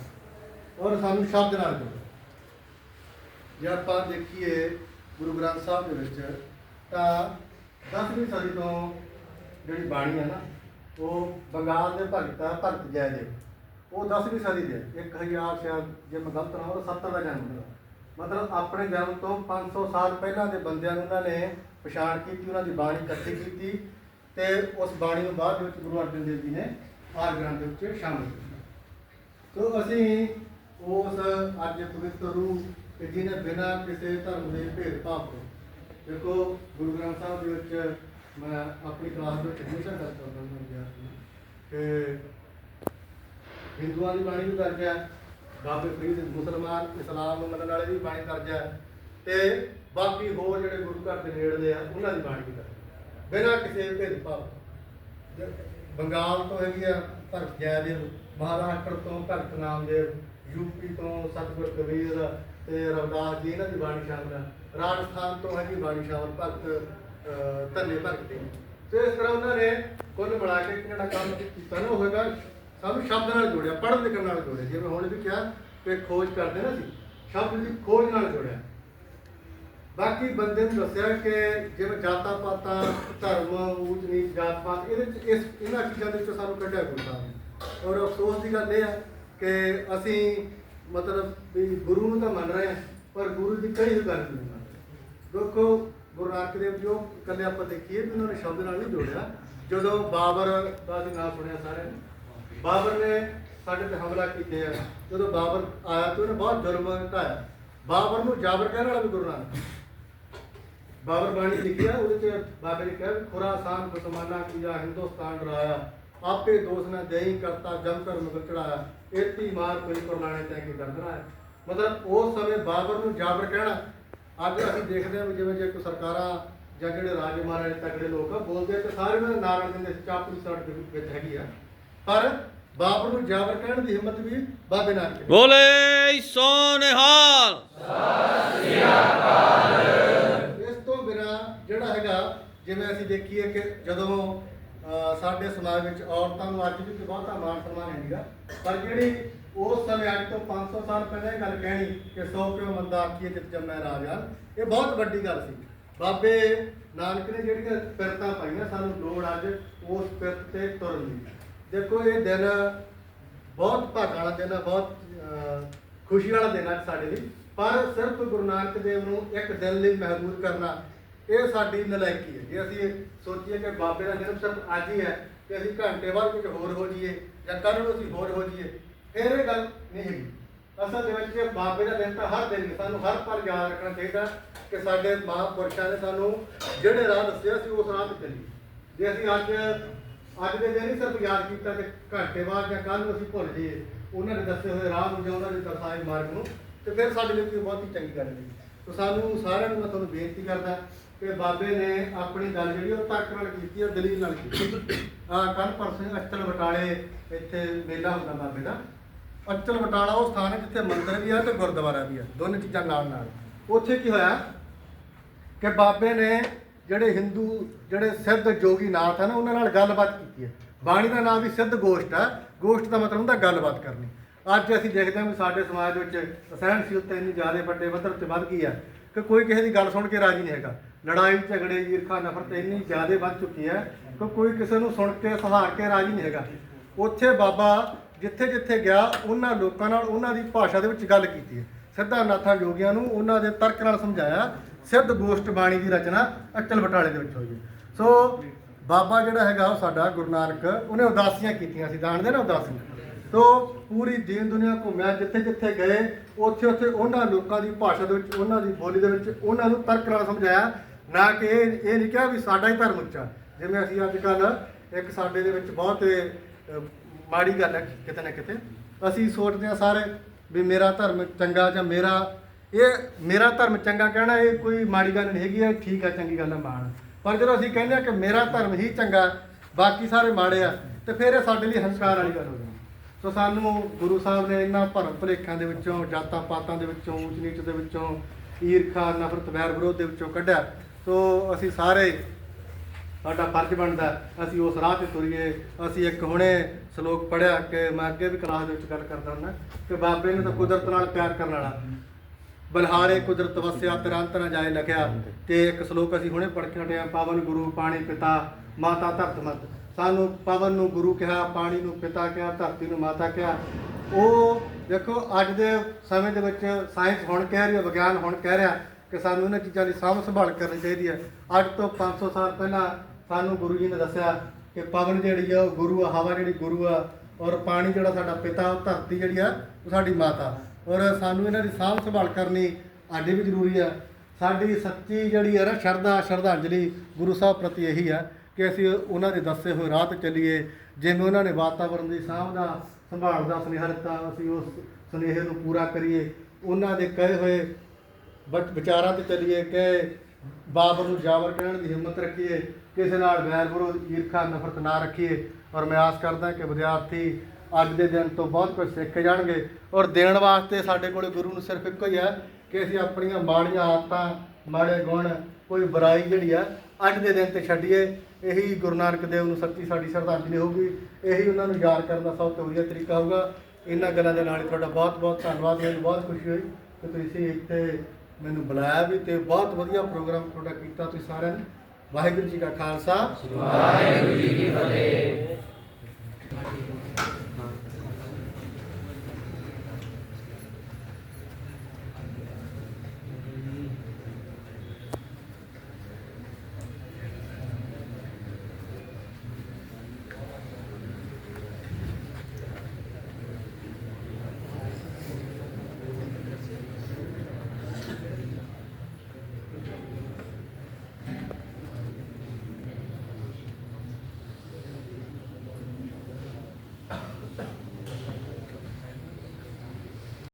ਔਰ ਸਾਨੂੰ ਸ਼ਬਦ ਨਾਲ ਜੋੜਿਆ। ਜੇ ਆਪਾਂ ਦੇਖੀਏ ਗੁਰੂ ਗ੍ਰੰਥ ਸਾਹਿਬ ਦੇ ਵਿੱਚ ਤਾਂ 10ਵੀਂ ਸਦੀ ਤੋਂ ਜਿਹੜੀ ਬਾਣੀ ਹੈ ਨਾ, ਉਹ ਬੰਗਾਲ ਦੇ ਭਗਤ ਆ, ਭਗਤ ਜੈਦੇਵ ਉਹ 10ਵੀਂ ਸਦੀ ਦੇ 1000 ਸ਼ਾਇਦ ਜੇ ਮੈਂ ਗਲਤ ਨਾ ਹੋਵਾਂ ਤਾਂ 70 ਦਾ ਜਨਮ ਹੋਇਆ ਮਤਲਬ ਆਪਣੇ ਜਨਮ ਤੋਂ 500 ਸਾਲ ਪਹਿਲਾਂ ਦੇ ਬੰਦਿਆਂ ਨੂੰ ਉਹਨਾਂ ਨੇ ਪਛਾਣ ਕੀਤੀ, ਉਹਨਾਂ ਦੀ ਬਾਣੀ ਇਕੱਠੀ ਕੀਤੀ ਤੇ ਉਸ ਬਾਣੀ ਨੂੰ ਬਾਅਦ ਵਿੱਚ ਗੁਰੂ ਅਰਜਨ ਦੇਵ ਜੀ ਨੇ ਆਰ ਗ੍ਰੰਥ ਦੇ ਵਿੱਚ ਸ਼ਾਮਲ ਕੀਤਾ। ਤੋ ਅਸੀਂ ਉਸ ਅੱਜ ਪਵਿੱਤਰ ਰੂਹ ਕਿ ਜਿਹਨੇ ਬਿਨਾਂ ਕਿਸੇ ਧਰਮ ਦੇ ਭੇਦਭਾਵ ਤੋਂ, ਦੇਖੋ ਗੁਰੂ ਗ੍ਰੰਥ ਸਾਹਿਬ ਦੇ ਵਿੱਚ ਮੈਂ ਆਪਣੀ ਕਲਾਸ ਵਿੱਚ ਹਮੇਸ਼ਾ ਗੱਲ ਕਰਦਾ ਹਾਂ ਵਿਦਿਆਰਥੀ ਕਿ ਹਿੰਦੂਆਂ ਦੀ ਬਾਣੀ ਵੀ ਦਰਜ ਹੈ, ਬਾਬੇ ਫਰੀਦ ਮੁਸਲਮਾਨ ਇਸਲਾਮ ਨੂੰ ਮੰਨਣ ਵਾਲੇ ਦੀ ਬਾਣੀ ਦਰਜ ਹੈ ਤੇ ਬਾਕੀ ਹੋਰ ਜਿਹੜੇ ਗੁਰੂ ਘਰ ਦੇ ਨੇੜਲੇ ਆ, ਉਹਨਾਂ ਦੀ ਬਾਣੀ ਵੀ ਦਰਜ ਬਿਨਾਂ ਕਿਸੇ ਭੇਦਭਾਵ ਤੋਂ। ਬੰਗਾਲ ਤੋਂ ਹੈਗੀ ਆ ਭਗਤ ਜੈਦੇਵ, ਮਹਾਰਾਸ਼ਟਰ ਤੋਂ ਭਗਤ ਨਾਮਦੇਵ ਯੂਪੀ ਤੋਂ ਸਤਿਗੁਰ ਕਬੀਰ ਤੇ ਰਵਿਦਾਸ ਜੀ, ਇਹਨਾਂ ਦੀ ਬਾਣੀ ਸ਼ਾਮਲ ਰਾਜਸਥਾਨ ਤੋਂ ਹੈਗੀ ਬਾਣੀ ਸ਼ਾਮਲ, ਭਗਤ ਧੰਨੇ ਭਗਤ ਜੀ। ਤੇ ਇਸ ਤਰ੍ਹਾਂ ਉਹਨਾਂ ਨੇ ਕੁੱਲ ਮਿਲਾ ਕੇ ਜਿਹੜਾ ਕੰਮ ਕੀਤਾ ਨਾ ਉਹ ਹੋਏਗਾ ਸਾਨੂੰ ਸ਼ਬਦ ਨਾਲ ਜੋੜਿਆ, ਪੜ੍ਹਨ ਲਿਖਣ ਨਾਲ ਜੋੜਿਆ। ਜਿਵੇਂ ਹੁਣ ਵੀ ਕਿਹਾ ਕਿ ਖੋਜ ਕਰਦੇ ਨਾ ਸੀ ਸ਼ਬਦ ਦੀ ਖੋਜ ਨਾਲ ਜੋੜਿਆ। ਬਾਕੀ ਬੰਦੇ ਨੂੰ ਦੱਸਿਆ ਕਿ ਜਿਵੇਂ ਜਾਤਾਂ ਪਾਤਾਂ, ਧਰਮ, ਊਚ ਨੀਚ, ਜਾਤ ਪਾਤ, ਇਹਦੇ ਵਿੱਚ ਇਸ, ਇਹਨਾਂ ਚੀਜ਼ਾਂ ਦੇ ਵਿੱਚੋਂ ਸਾਨੂੰ ਕੱਢਿਆ ਗੁਰੂ ਸਾਹਿਬ ਨੇ। ਔਰ ਅਫਸੋਸ ਦੀ ਗੱਲ ਇਹ ਹੈ ਕਿ ਅਸੀਂ ਮਤਲਬ ਵੀ ਗੁਰੂ ਨੂੰ ਤਾਂ ਮੰਨ ਰਹੇ ਹਾਂ ਪਰ ਗੁਰੂ ਦੀ ਕਈ ਗੱਲ ਨਹੀਂ ਮੰਨ ਰਹੇ। ਦੇਖੋ, ਗੁਰੂ ਨਾਨਕ ਦੇਵ ਜੀ ਉਹ ਇਕੱਲੇ ਆਪਾਂ ਦੇਖੀਏ ਵੀ ਉਹਨਾਂ ਨੇ ਸ਼ਬਦ ਨਾਲ ਨਹੀਂ ਜੋੜਿਆ। ਜਦੋਂ ਬਾਬਰ ਦਾ ਅਸੀਂ ਨਾਮ ਸੁਣਿਆ ਸਾਰਿਆਂ ਨੇ। ਬਾਬਰ ਨੇ ਸਾਡੇ ਤੇ ਹਮਲਾ ਕੀਤੇ ਆ। ਜਦੋਂ ਬਾਬਰ ਆਇਆ ਤਾਂ ਉਹਨੇ ਬਹੁਤ ਜ਼ੁਲਮ ਢਾਇਆ ਬਾਬਰ ਨੂੰ ਜਾਬਰ ਕਹਿਣ ਵਾਲਾ ਵੀ ਗੁਰੂ ਨਾਨਕ। ਬਾਬਰ ਬਾਣੀ ਲਿਖਿਆ ਉਹਦੇ ਚ ਬਾਬੇ ਨੇ ਕਿਹਾ ਵੀ, ਖੁਰਾਸਾਨ ਬਸਮਾਨਾ ਕੀਆ ਹਿੰਦੁਸਤਾਨ ਡਰਾਇਆ ਆਪੇ ਦੋਸ ਨਾ ਦੇਈ ਕਰਤਾ ਜਮ ਕਰ ਮੁਗਲ ਚੜਾਇਆ। ਏਤੀ ਮਾਰ ਕੋਈ ਕਰਨਾਣੇ ਤੈ ਕੀ ਕਰਦਣਾ ਹੈ ਮਤਲਬ ਉਸ ਸਮੇਂ ਬਾਬਰ ਨੂੰ ਜਾਬਰ ਕਹਿਣਾ। ਅੱਜ ਅਸੀਂ ਦੇਖਦੇ ਹਾਂ ਵੀ ਜਿਵੇਂ ਜੇ ਕੋਈ ਸਰਕਾਰਾਂ ਜਾਂ ਜਿਹੜੇ ਰਾਜ ਮਹਾਰਾਜੇ ਤਕੜੇ ਲੋਕ ਆ ਬੋਲਦੇ ਆ ਤੇ ਸਾਰੇ ਉਹਨਾਂ ਦੇ ਨਾਰਾਂ ਦਿੰਦੇ ਚਾਪੂ ਦੀ ਸੜਕ ਦੇ ਵਿੱਚ ਹੈਗੀ ਆ। ਪਰ ਬਾਬਰ ਨੂੰ ਜਾਬਰ ਕਹਿਣ ਦੀ ਹਿੰਮਤ ਵੀ ਬਾਬੇ ਨਾਨਕ ਨੇ ਬੋਲੇ ਸੋਨਿਹਾਲ। ਇਸ ਤੋਂ ਬਿਨਾ ਜਿਹੜਾ ਹੈਗਾ ਜਿਵੇਂ ਅਸੀਂ ਦੇਖੀਏ ਕਿ ਜਦੋਂ ਸਾਡੇ ਸਮਾਜ ਵਿੱਚ ਔਰਤਾਂ ਨੂੰ ਅੱਜ ਵੀ ਬਹੁਤਾ ਮਾਣ ਸਨਮਾਨ ਹੈਗਾ ਪਰ ਜਿਹੜੀ ਉਸ ਸਮੇਂ ਅੱਜ ਤੋਂ 500 ਸਾਲ ਪਹਿਲਾਂ ਇਹ ਗੱਲ ਕਹਿਣੀ ਕਿ ਸੌ ਪਿਓ ਮੰਦਾ ਆਖੀਏ ਜਿਤ ਜੰਮੈ ਰਾਜਾ ਇਹ ਬਹੁਤ ਵੱਡੀ ਗੱਲ ਸੀ। ਬਾਬੇ ਨਾਨਕ ਨੇ ਜਿਹੜੀਆਂ ਪਿਰਤਾਂ ਪਾਈਆਂ, ਸਾਨੂੰ ਲੋੜ ਅੱਜ ਉਸ ਪਿਰਤ ਤੇ ਤੁਰਨ ਦੀ। ਦੇਖੋ ਇਹ ਦਿਨ ਬਹੁਤ ਭਾਗਾਂ ਵਾਲਾ ਦਿਨ ਹੈ ਬਹੁਤ ਖੁਸ਼ੀ ਵਾਲਾ ਦਿਨ ਹੈ ਸਾਡੇ ਲਈ। ਪਰ ਸਿਰਫ ਗੁਰੂ ਨਾਨਕ ਦੇਵ ਨੂੰ ਇੱਕ ਦਿਨ ਲਈ ਮਹਿਦੂਦ ਕਰਨਾ ਇਹ ਸਾਡੀ ਨਲਾਇਕੀ ਹੈ। ਜੇ ਅਸੀਂ ਸੋਚੀਏ ਕਿ ਬਾਬੇ ਦਾ ਜਨਮ ਸਿਰਫ ਅੱਜ ਹੀ ਹੈ ਕਿ ਅਸੀਂ ਘੰਟੇ ਬਾਅਦ ਕੁਝ ਹੋਰ ਹੋ ਜਾਈਏ ਜਾਂ ਕੱਲ੍ਹ ਨੂੰ ਅਸੀਂ ਹੋਰ ਹੋ ਜਾਈਏ, ਫਿਰ ਇਹ ਗੱਲ ਨਹੀਂ ਹੈਗੀ। ਅਸਲ ਦੇ ਵਿੱਚ ਇਹ ਬਾਬੇ ਦਾ ਦਿਨ ਤਾਂ ਹਰ ਦਿਨ ਸਾਨੂੰ ਹਰ ਪਲ ਯਾਦ ਰੱਖਣਾ ਚਾਹੀਦਾ ਕਿ ਸਾਡੇ ਮਹਾਂਪੁਰਸ਼ਾਂ ਨੇ ਸਾਨੂੰ ਜਿਹੜੇ ਰਾਹ ਦੱਸਿਆ ਸੀ ਉਸ ਰਾਹ ਤੇ ਚੱਲੀਏ। ਜੇ ਅਸੀਂ ਅੱਜ ਅੱਜ ਦੇ ਦਿਨ ਹੀ ਸਿਰਫ ਯਾਦ ਕੀਤਾ ਕਿ ਘੰਟੇ ਬਾਅਦ ਜਾਂ ਕੱਲ੍ਹ ਨੂੰ ਅਸੀਂ ਭੁੱਲ ਜਾਈਏ, ਉਹਨਾਂ ਨੇ ਦੱਸੇ ਹੋਏ ਰਾਹ ਨੂੰ ਜਾਂ ਉਹਨਾਂ ਦੇ ਦਰਸਾਏ ਮਾਰਗ ਨੂੰ, ਤੇ ਫਿਰ ਸਾਡੇ ਲਈ ਕੋਈ ਬਹੁਤ ਹੀ ਚੰਗੀ ਗੱਲ ਨਹੀਂ। ਸੋ ਸਾਨੂੰ ਸਾਰਿਆਂ ਨੂੰ ਮੈਂ ਤੁਹਾਨੂੰ ਬੇਨਤੀ ਕਰਦਾ ਕਿ ਬਾਬੇ ਨੇ ਆਪਣੀ ਗੱਲ ਜਿਹੜੀ ਉਹ ਤਰਕ ਨਾਲ ਕੀਤੀ ਹੈ ਦਲੀਲ ਨਾਲ ਕੀਤੀ। ਆ ਕੱਲ ਪਰਸੋਂ ਅਚਲ ਬਟਾਲੇ ਇੱਥੇ ਮੇਲਾ ਹੁੰਦਾ ਬਾਬੇ ਦਾ। ਅਚਲ ਬਟਾਲਾ ਉਹ ਸਥਾਨ ਹੈ ਜਿੱਥੇ ਮੰਦਿਰ ਵੀ ਹੈ ਤੇ ਗੁਰਦੁਆਰਾ ਵੀ ਹੈ ਦੋਨੇ ਚੀਜ਼ਾਂ ਨਾਲ ਨਾਲ। ਉੱਥੇ ਕੀ ਹੋਇਆ ਕਿ ਬਾਬੇ ਨੇ ਜਿਹੜੇ ਹਿੰਦੂ, ਜਿਹੜੇ ਸਿੱਧ ਜੋਗੀ ਨਾਥ ਹਨ ਉਹਨਾਂ ਨਾਲ ਗੱਲਬਾਤ ਕੀਤੀ ਹੈ। ਬਾਣੀ ਦਾ ਨਾਮ ਵੀ ਸਿੱਧ ਗੋਸ਼ਟ ਹੈ ਗੋਸ਼ਟ ਦਾ ਮਤਲਬ ਹੁੰਦਾ ਗੱਲਬਾਤ ਕਰਨੀ। ਅੱਜ ਅਸੀਂ ਦੇਖਦੇ ਹਾਂ ਵੀ ਸਾਡੇ ਸਮਾਜ ਦੇ ਵਿੱਚ ਅਸਹਿਣਸ਼ੀਲਤਾ ਇੰਨੀ ਜ਼ਿਆਦਾ ਵੱਡੇ ਪੱਧਰ ਤੇ ਵੱਧ ਗਈ ਹੈ ਕਿ ਕੋਈ ਕਿਸੇ ਦੀ ਗੱਲ ਸੁਣ ਕੇ ਰਾਜੀ ਨਹੀਂ ਹੈਗਾ। ਲੜਾਈ, ਝਗੜੇ, ਈਰਖਾ, ਨਫ਼ਰਤ ਇੰਨੀ ਜ਼ਿਆਦਾ ਵੱਧ ਚੁੱਕੀ ਹੈ ਕਿ ਕੋਈ ਕਿਸੇ ਨੂੰ ਸੁਣ ਕੇ, ਸਹਾਰ ਕੇ ਰਾਜੀ ਨਹੀਂ ਹੈਗਾ। ਉੱਥੇ ਬਾਬਾ ਜਿੱਥੇ ਜਿੱਥੇ ਗਿਆ, ਉਹਨਾਂ ਲੋਕਾਂ ਨਾਲ ਉਹਨਾਂ ਦੀ ਭਾਸ਼ਾ ਦੇ ਵਿੱਚ ਗੱਲ ਕੀਤੀ ਹੈ। ਸਿੱਧਾ ਨਾਥਾਂ ਯੋਗੀਆਂ ਨੂੰ ਉਹਨਾਂ ਦੇ ਤਰਕ ਨਾਲ ਸਮਝਾਇਆ। ਸਿੱਧ ਗੋਸ਼ਟ ਬਾਣੀ ਦੀ ਰਚਨਾ ਅਟਲ ਬਟਾਲੇ ਦੇ ਵਿੱਚ ਹੋਈ ਹੈ। ਸੋ ਬਾਬਾ ਜਿਹੜਾ ਹੈਗਾ ਉਹ ਸਾਡਾ ਗੁਰੂ ਨਾਨਕ, ਉਹਨੇ ਉਦਾਸੀਆਂ ਕੀਤੀਆਂ ਸੀ, ਜਾਣਦੇ ਨਾ ਉਦਾਸੀਆਂ। ਤੋ ਪੂਰੀ ਦੀਨ ਦੁਨੀਆ ਘੁੰਮਿਆ ਜਿੱਥੇ ਜਿੱਥੇ ਗਏ ਉੱਥੇ ਉੱਥੇ ਉਹਨਾਂ ਲੋਕਾਂ ਦੀ ਭਾਸ਼ਾ ਦੇ ਵਿੱਚ, ਉਹਨਾਂ ਦੀ ਬੋਲੀ ਦੇ ਵਿੱਚ ਉਹਨਾਂ ਨੂੰ ਤਰਕ ਨਾਲ ਸਮਝਾਇਆ। ਨਾ ਕਿ ਇਹ ਇਹ ਨਹੀਂ ਕਿਹਾ ਵੀ ਸਾਡਾ ਹੀ ਧਰਮ ਉੱਚਾ। ਜਿਵੇਂ ਅਸੀਂ ਅੱਜ ਕੱਲ ਇੱਕ ਸਾਡੇ ਦੇ ਵਿੱਚ ਬਹੁਤ ਮਾੜੀ ਗੱਲ ਹੈ ਕਿਤੇ ਨਾ ਕਿਤੇ। ਅਸੀਂ ਸੋਚਦੇ ਹਾਂ ਸਾਰੇ ਵੀ ਮੇਰਾ ਧਰਮ ਚੰਗਾ ਜਾਂ ਮੇਰਾ, ਇਹ ਮੇਰਾ ਧਰਮ ਚੰਗਾ ਕਹਿਣਾ, ਇਹ ਕੋਈ ਮਾੜੀ ਗੱਲ ਨਹੀਂ ਹੈਗੀ, ਇਹ ਠੀਕ ਹੈ, ਚੰਗੀ ਗੱਲ ਹੈ, ਮਾਣ। ਪਰ ਜਦੋਂ ਅਸੀਂ ਕਹਿੰਦੇ ਹਾਂ ਕਿ ਮੇਰਾ ਧਰਮ ਹੀ ਚੰਗਾ, ਬਾਕੀ ਸਾਰੇ ਮਾੜੇ ਆ, ਤੇ ਫਿਰ ਇਹ ਸਾਡੇ ਲਈ ਹੰਸਕਾਰ ਵਾਲੀ ਗੱਲ ਹੋ ਜਾਂਦੀ ਸੋ ਸਾਨੂੰ ਗੁਰੂ ਸਾਹਿਬ ਨੇ ਇਹਨਾਂ ਭਰਮ ਭਲੇਖਾਂ ਦੇ ਵਿੱਚੋਂ ਜਾਤਾਂ ਪਾਤਾਂ ਦੇ ਵਿੱਚੋਂ ਊਚ ਨੀਚ ਦੇ ਵਿੱਚੋਂ, ਈਰਖਾ, ਨਫ਼ਰਤ, ਵੈਰ ਵਿਰੋਧ ਦੇ ਵਿੱਚੋਂ ਕੱਢਿਆ। ਸੋ ਅਸੀਂ ਸਾਰੇ ਸਾਡਾ ਫਰਜ਼ ਬਣਦਾ, ਅਸੀਂ ਉਸ ਰਾਹ ਤੇ ਤੁਰੀਏ, ਅਸੀਂ ਇੱਕ ਹੁਣੇ ਸ਼ਲੋਕ ਪੜਿਆ ਕਿ ਮੈਂ ਅੱਗੇ ਵੀ ਕਲਾਸ ਦੇ ਵਿੱਚ ਗੱਲ ਕਰਦਾ ਹੁੰਦਾ, ਕਿ ਬਾਬੇ ਨੇ ਤਾਂ ਕੁਦਰਤ ਨਾਲ ਪਿਆਰ ਕਰਨ ਵਾਲਾ। ਬਲਹਾਰੇ ਕੁਦਰਤ ਵਸਿਆ ਤਿਰੰਤ ਨਾ ਜਾਏ ਲਖਿਆ, ਤੇ ਇੱਕ ਸ਼ਲੋਕ ਅਸੀਂ ਹੁਣੇ ਪੜ੍ਹ ਕੇ ਹਟੇ ਹਾਂ, ਪਾਵਨ ਗੁਰੂ, ਪਾਣੀ ਪਿਤਾ, ਮਾਤਾ ਧਰਤ ਮਤ ਸਾਨੂੰ ਪਵਨ ਨੂੰ ਗੁਰੂ ਕਿਹਾ, ਪਾਣੀ ਨੂੰ ਪਿਤਾ ਕਿਹਾ, ਧਰਤੀ ਨੂੰ ਮਾਤਾ ਕਿਹਾ। ਉਹ ਦੇਖੋ ਅੱਜ ਦੇ ਸਮੇਂ ਦੇ ਵਿੱਚ ਸਾਇੰਸ ਹੁਣ ਕਹਿ ਰਹੀ ਹੈ, ਵਿਗਿਆਨ ਹੁਣ ਕਹਿ ਰਿਹਾ। ਕਿ ਸਾਨੂੰ ਇਹਨਾਂ ਚੀਜ਼ਾਂ ਦੀ ਸਾਂਭ ਸੰਭਾਲ ਕਰਨੀ ਚਾਹੀਦੀ ਹੈ। ਅੱਜ ਤੋਂ 500 ਸਾਲ ਪਹਿਲਾਂ ਸਾਨੂੰ ਗੁਰੂ ਜੀ ਨੇ ਦੱਸਿਆ ਕਿ ਪਵਨ ਜਿਹੜੀ ਆ, ਉਹ ਗੁਰੂ ਆ, ਹਵਾ ਜਿਹੜੀ ਗੁਰੂ ਆ, ਔਰ ਪਾਣੀ ਜਿਹੜਾ ਸਾਡਾ ਪਿਤਾ, ਉਹ ਧਰਤੀ ਜਿਹੜੀ ਆ, ਉਹ ਸਾਡੀ ਮਾਤਾ। ਔਰ ਸਾਨੂੰ ਇਹਨਾਂ ਦੀ ਸਾਂਭ ਸੰਭਾਲ ਕਰਨੀ ਅੱਜ ਵੀ ਜ਼ਰੂਰੀ ਆ। ਸਾਡੀ ਸੱਚੀ ਜਿਹੜੀ ਹੈ ਨਾ ਸ਼ਰਧਾ, ਸ਼ਰਧਾਂਜਲੀ ਗੁਰੂ ਸਾਹਿਬ ਪ੍ਰਤੀ ਇਹੀ ਆ ਕਿ ਅਸੀਂ ਉਹਨਾਂ ਦੇ ਦੱਸੇ ਹੋਏ ਰਾਹ ਤੇ ਚੱਲੀਏ, ਜਿਵੇਂ ਉਹਨਾਂ ਨੇ ਵਾਤਾਵਰਣ ਦੀ ਸਾਂਭ ਦਾ, ਸੰਭਾਲ ਦਾ ਸੁਨੇਹਾ ਦਿੱਤਾ, ਅਸੀਂ ਉਸ ਸੁਨੇਹੇ ਨੂੰ ਪੂਰਾ ਕਰੀਏ। ਉਹਨਾਂ ਦੇ ਕਹੇ ਹੋਏ ਵਿਚਾਰਾਂ ਤੇ ਚੱਲੀਏ ਕਿ ਬਾਬਰ ਨੂੰ ਜਾਵਰ ਕਹਿਣ ਦੀ ਹਿੰਮਤ ਰੱਖੀਏ, ਕਿਸੇ ਨਾਲ ਵੈਰ ਵਿਰੋਧ, ਈਰਖਾ, ਨਫ਼ਰਤ ਨਾ ਰੱਖੀਏ। ਔਰ ਮੈਂ ਆਸ ਕਰਦਾ ਕਿ ਵਿਦਿਆਰਥੀ ਅੱਜ ਦੇ ਦਿਨ ਤੋਂ ਬਹੁਤ ਕੁਝ ਸਿੱਖ ਕੇ ਜਾਣਗੇ। ਔਰ ਦੇਣ ਵਾਸਤੇ ਸਾਡੇ ਕੋਲੇ ਗੁਰੂ ਨੂੰ ਸਿਰਫ ਇੱਕੋ ਹੀ ਹੈ ਕਿ ਅਸੀਂ ਆਪਣੀਆਂ ਮਾੜੀਆਂ ਆਦਤਾਂ, ਮਾੜੇ ਗੁਣ, ਕੋਈ ਬੁਰਾਈ ਜਿਹੜੀ ਆ ਅੱਜ ਦੇ ਦਿਨ ਤੇ ਛੱਡੀਏ। ਇਹੀ ਗੁਰੂ ਨਾਨਕ ਦੇਵ ਨੂੰ ਸੱਚੀ ਸਾਡੀ ਸ਼ਰਧਾਂਜਲੀ ਹੋਊਗੀ। ਇਹੀ ਉਹਨਾਂ ਨੂੰ ਯਾਦ ਕਰਨ ਦਾ ਸਭ ਤੋਂ ਵਧੀਆ ਤਰੀਕਾ ਹੋਊਗਾ। ਇਹਨਾਂ ਗੱਲਾਂ ਦੇ ਨਾਲ ਤੁਹਾਡਾ ਬਹੁਤ ਬਹੁਤ ਧੰਨਵਾਦ। ਮੈਨੂੰ ਬਹੁਤ ਖੁਸ਼ੀ ਹੋਈ ਕਿ ਤੁਸੀਂ ਇੱਥੇ ਮੈਨੂੰ ਬੁਲਾਇਆ ਵੀ ਤੇ ਬਹੁਤ ਵਧੀਆ ਪ੍ਰੋਗਰਾਮ ਤੁਹਾਡਾ ਕੀਤਾ ਤੁਸੀਂ ਸਾਰਿਆਂ ਨੇ। ਵਾਹਿਗੁਰੂ ਜੀ ਕਾ ਖਾਲਸਾ। ਵਾਹਿਗੁਰੂ ਜੀ ਕੀ ਫਤਿਹ।